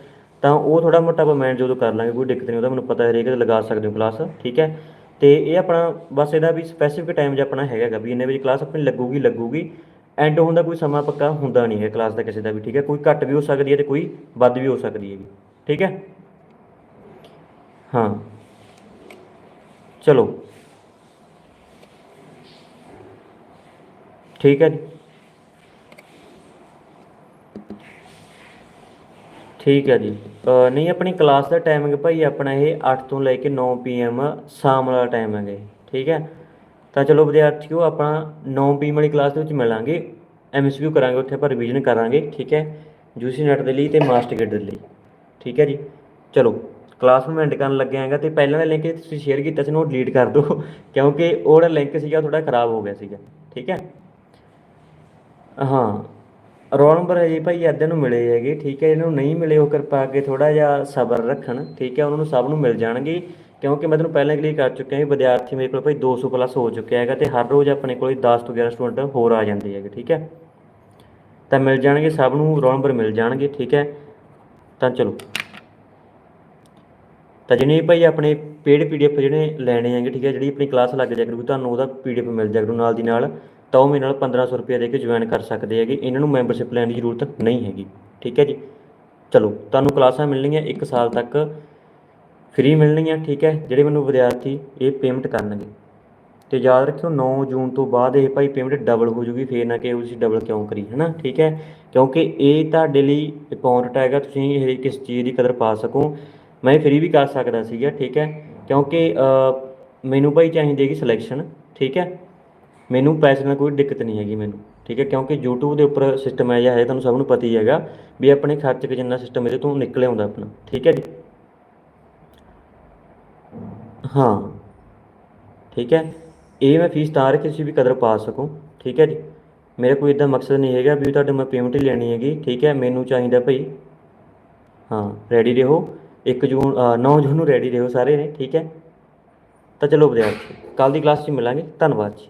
Speaker 1: ਤਾਂ ਉਹ ਥੋੜਾ ਮੋਟਾ ਆਪਾਂ ਮੈਨੇਜ ਜਦੋਂ ਕਰ ਲਾਂਗੇ, ਕੋਈ ਦਿੱਕਤ ਨਹੀਂ, ਉਹਦਾ ਮੈਨੂੰ ਪਤਾ ਹਰੇਕ ਦੇ ਲਗਾ ਸਕਦੇ ਹੋ ਕਲਾਸ ਠੀਕ ਹੈ, ਤੇ ਇਹ ਆਪਣਾ ਬਸ ਇਹਦਾ ਵੀ ਸਪੈਸੀਫਿਕ ਟਾਈਮ ਜਿਹਾ ਆਪਣਾ ਹੈਗਾ ਵੀ ਇੰਨੇ ਵਜੇ ਕਲਾਸ ਆਪਣੀ ਲੱਗੂਗੀ ਲੱਗੂਗੀ ਐਂਡ ਹੋਣ ਦਾ ਕੋਈ ਸਮਾਂ ਪੱਕਾ ਹੁੰਦਾ ਨਹੀਂ ਹੈ ਕਲਾਸ ਦਾ ਕਿਸੇ ਦਾ ਵੀ, ਠੀਕ ਹੈ, ਕੋਈ ਘੱਟ ਵੀ ਹੋ ਸਕਦੀ ਹੈ ਤੇ ਕੋਈ ਵੱਧ ਵੀ ਹੋ ਸਕਦੀ ਹੈ ਹੈਗੀ ਠੀਕ ਹੈ। ਹਾਂ। ਚਲੋ। ਠੀਕ ਹੈ ਜੀ। ਠੀਕ ਹੈ ਜੀ। ਨਹੀਂ, ਆਪਣੀ ਕਲਾਸ ਦਾ ਟਾਈਮਿੰਗ ਭਾਈ ਆਪਣਾ ਇਹ 8 ਤੋਂ ਲੈ ਕੇ 9 ਪੀਐਮ ਸ਼ਾਮ ਵਾਲਾ ਟਾਈਮ ਹੈਗਾ ਠੀਕ ਹੈ। ਤਾਂ ਚਲੋ ਵਿਦਿਆਰਥੀਓ, ਆਪਾਂ 9 ਪੀਐਮ ਵਾਲੀ ਕਲਾਸ ਦੇ ਵਿੱਚ ਮਿਲਾਂਗੇ। ਐਮਐਸਕਿਊ ਕਰਾਂਗੇ, ਉੱਥੇ ਆਪਾਂ ਰਿਵੀਜ਼ਨ ਕਰਾਂਗੇ। ਠੀਕ ਹੈ। ਜੂਸੀ ਨੈਟ ਦੇ ਲਈ ਤੇ ਮਾਸਟਰ ਦੇ ਲਈ। ਠੀਕ ਹੈ ਜੀ। ਚਲੋ। ਕਲਾਸ ਨੂੰ ਐਂਡ ਕਰਨ ਲੱਗਿਆ ਹੈਗਾ ਤੇ ਪਹਿਲਾਂ ਦਾ ਲਿੰਕ ਤੁਸੀਂ ਸ਼ੇਅਰ ਕੀਤਾ ਸੀ ਨਾ ਉਹ ਡਿਲੀਟ ਕਰ ਦਿਓ, ਕਿਉਂਕਿ ਉਹ ਜਿਹੜਾ ਲਿੰਕ ਸੀਗਾ ਥੋੜਾ ਖਰਾਬ ਹੋ ਗਿਆ ਸੀਗਾ, ਠੀਕ ਹੈ? ਹਾਂ ਰੋਲ ਨੰਬਰ ਹੈ ਜੀ ਭਾਈ ਅੱਧੇ ਨੂੰ ਮਿਲੇ ਹੈਗੇ, ਠੀਕ ਹੈ, ਜਿਹਨੂੰ ਨਹੀਂ ਮਿਲੇ ਉਹ ਕਿਰਪਾ ਕੇ ਥੋੜਾ ਜਿਹਾ ਸਬਰ ਰੱਖਣ, ਠੀਕ ਹੈ, ਉਹਨਾਂ ਨੂੰ ਸਭ ਨੂੰ ਮਿਲ ਜਾਣਗੇ, ਕਿਉਂਕਿ ਮੈਂ ਤੁਹਾਨੂੰ ਪਹਿਲਾਂ ਕਲੀਅਰ ਕਰ ਚੁੱਕਿਆ ਹਾਂ ਵੀ ਵਿਦਿਆਰਥੀ ਮੇਰੇ ਕੋਲ ਭਾਈ 200 ਪਲੱਸ ਹੋ ਚੁੱਕਿਆ ਹੈਗਾ ਤੇ ਹਰ ਰੋਜ਼ ਆਪਣੇ ਕੋਲ 10 ਤੋਂ 11 ਸਟੂਡੈਂਟ ਹੋਰ ਆ ਜਾਂਦੇ ਹੈਗੇ, ਠੀਕ ਹੈ? ਤਾਂ ਮਿਲ ਜਾਣਗੇ, ਸਭ ਨੂੰ ਰੋਲ ਨੰਬਰ ਮਿਲ ਜਾਣਗੇ, ਠੀਕ ਹੈ? ਤਾਂ ਚਲੋ। ਤਾਂ ਜਿਹਨੇ ਭਾਈ ਆਪਣੇ ਪੇਡ ਪੀਡੀਐਫ ਜਿਹੜੇ ਲੈਣੇ ਹੈਗੇ, ਠੀਕ ਹੈ, ਜਿਹੜੀ ਆਪਣੀ ਕਲਾਸ ਲੱਗ ਜਾ ਕਰੂਗੀ, ਤੁਹਾਨੂੰ ਉਹਦਾ ਪੀਡੀਐਫ ਮਿਲ ਜਾ ਕਰੂ ਨਾਲ ਦੀ ਨਾਲ, ਤਾਂ ਉਹ ਮੇਰੇ ਨਾਲ 1500 ਰੁਪਏ ਦੇ ਕੇ ਜੁਆਇਨ ਕਰ ਸਕਦੇ ਹੈਗੇ। ਇਹਨਾਂ ਨੂੰ ਮੈਂਬਰਸ਼ਿਪ ਲੈਣ ਦੀ ਜ਼ਰੂਰਤ ਨਹੀਂ ਹੈਗੀ, ਠੀਕ ਹੈ ਜੀ। ਚਲੋ, ਤੁਹਾਨੂੰ ਕਲਾਸਾਂ ਮਿਲਣਗੀਆਂ 1 ਸਾਲ ਤੱਕ ਫ੍ਰੀ ਮਿਲਣਗੀਆਂ, ਠੀਕ ਹੈ। ਜਿਹੜੇ ਮੈਨੂੰ ਵਿਦਿਆਰਥੀ ਇਹ ਪੇਮੈਂਟ ਕਰਨਗੇ। ਤੇ ਯਾਦ ਰੱਖਿਓ 9 ਜੂਨ ਤੋਂ ਬਾਅਦ ਇਹ ਭਾਈ ਪੇਮੈਂਟ ਡਬਲ ਹੋ ਜੂਗੀ, ਫੇਰ ਨਾ ਕਿ ਤੁਸੀਂ ਡਬਲ ਕਿਉਂ ਕਰੀ ਹੈ ਨਾ ਠੀਕ ਹੈ। ਕਿਉਂਕਿ ਇਹ ਤੁਹਾਡੇ ਲਈ ਇੰਪੋਰਟੈਂਟ ਹੈਗਾ, ਤੁਸੀਂ ਇਹ ਕਿਸ ਚੀਜ਼ ਦੀ ਕਦਰ ਪਾ ਸਕੋ। ਮੈਂ ਫ੍ਰੀ ਵੀ ਕਰ ਸਕਦਾ ਸੀਗਾ ਠੀਕ ਹੈ? ਕਿਉਂਕਿ ਅ, ਮੈਨੂੰ ਭਾਈ ਚਾਹੀਦੀ ਹੈਗੀ ਸਿਲੈਕਸ਼ਨ ਠੀਕ ਹੈ? ਮੈਨੂੰ ਪੈਸੇ ਨਾਲ ਕੋਈ ਦਿੱਕਤ ਨਹੀਂ ਹੈਗੀ ਮੈਨੂੰ ਠੀਕ ਹੈ? ਕਿਉਂਕਿ YouTube ਦੇ ਉੱਪਰ ਸਿਸਟਮ ਹੈ ਜਾਂ ਹੈ ਤੁਹਾਨੂੰ ਸਭ ਨੂੰ ਪਤਾ ਹੀ ਹੈਗਾ ਵੀ ਆਪਣੇ ਖਰਚ ਕੇ ਜਿੰਨਾ ਸਿਸਟਮ ਇਹਦੇ ਤੋਂ ਨਿਕਲ ਆਉਂਦਾ ਆਪਣਾ ਠੀਕ ਹੈ ਜੀ? ਹਾਂ ਠੀਕ ਹੈ? ਇਹ ਮੈਂ ਫੀਸ ਤਾਂ ਰੱਖੀ ਤੁਸੀਂ ਵੀ ਕਦਰ ਪਾ ਸਕੋ ਠੀਕ ਹੈ ਜੀ? ਮੇਰਾ ਕੋਈ ਇਦਾਂ ਮਕਸਦ ਨਹੀਂ ਹੈਗਾ ਵੀ ਤੁਹਾਡੇ ਮੈਂ ਪੇਮੈਂਟ ਹੀ ਲੈਣੀ ਹੈਗੀ ਠੀਕ ਹੈ? ਮੈਨੂੰ ਚਾਹੀਦਾ ਭਾਈ ਹਾਂ ਰੈਡੀ ਰਹੋ। 1 ਜੂਨ ਅ, 9 ਜੂਨ ਨੂੰ ਰੈਡੀ ਰਹੋ ਸਾਰੇ ਨੇ ਠੀਕ ਹੈ? ਤਾਂ ਚਲੋ ਵਿਦਿਆਰਥੀ ਕੱਲ ਦੀ ਕਲਾਸ 'ਚ ਮਿਲਾਂਗੇ ਧੰਨਵਾਦ ਜੀ।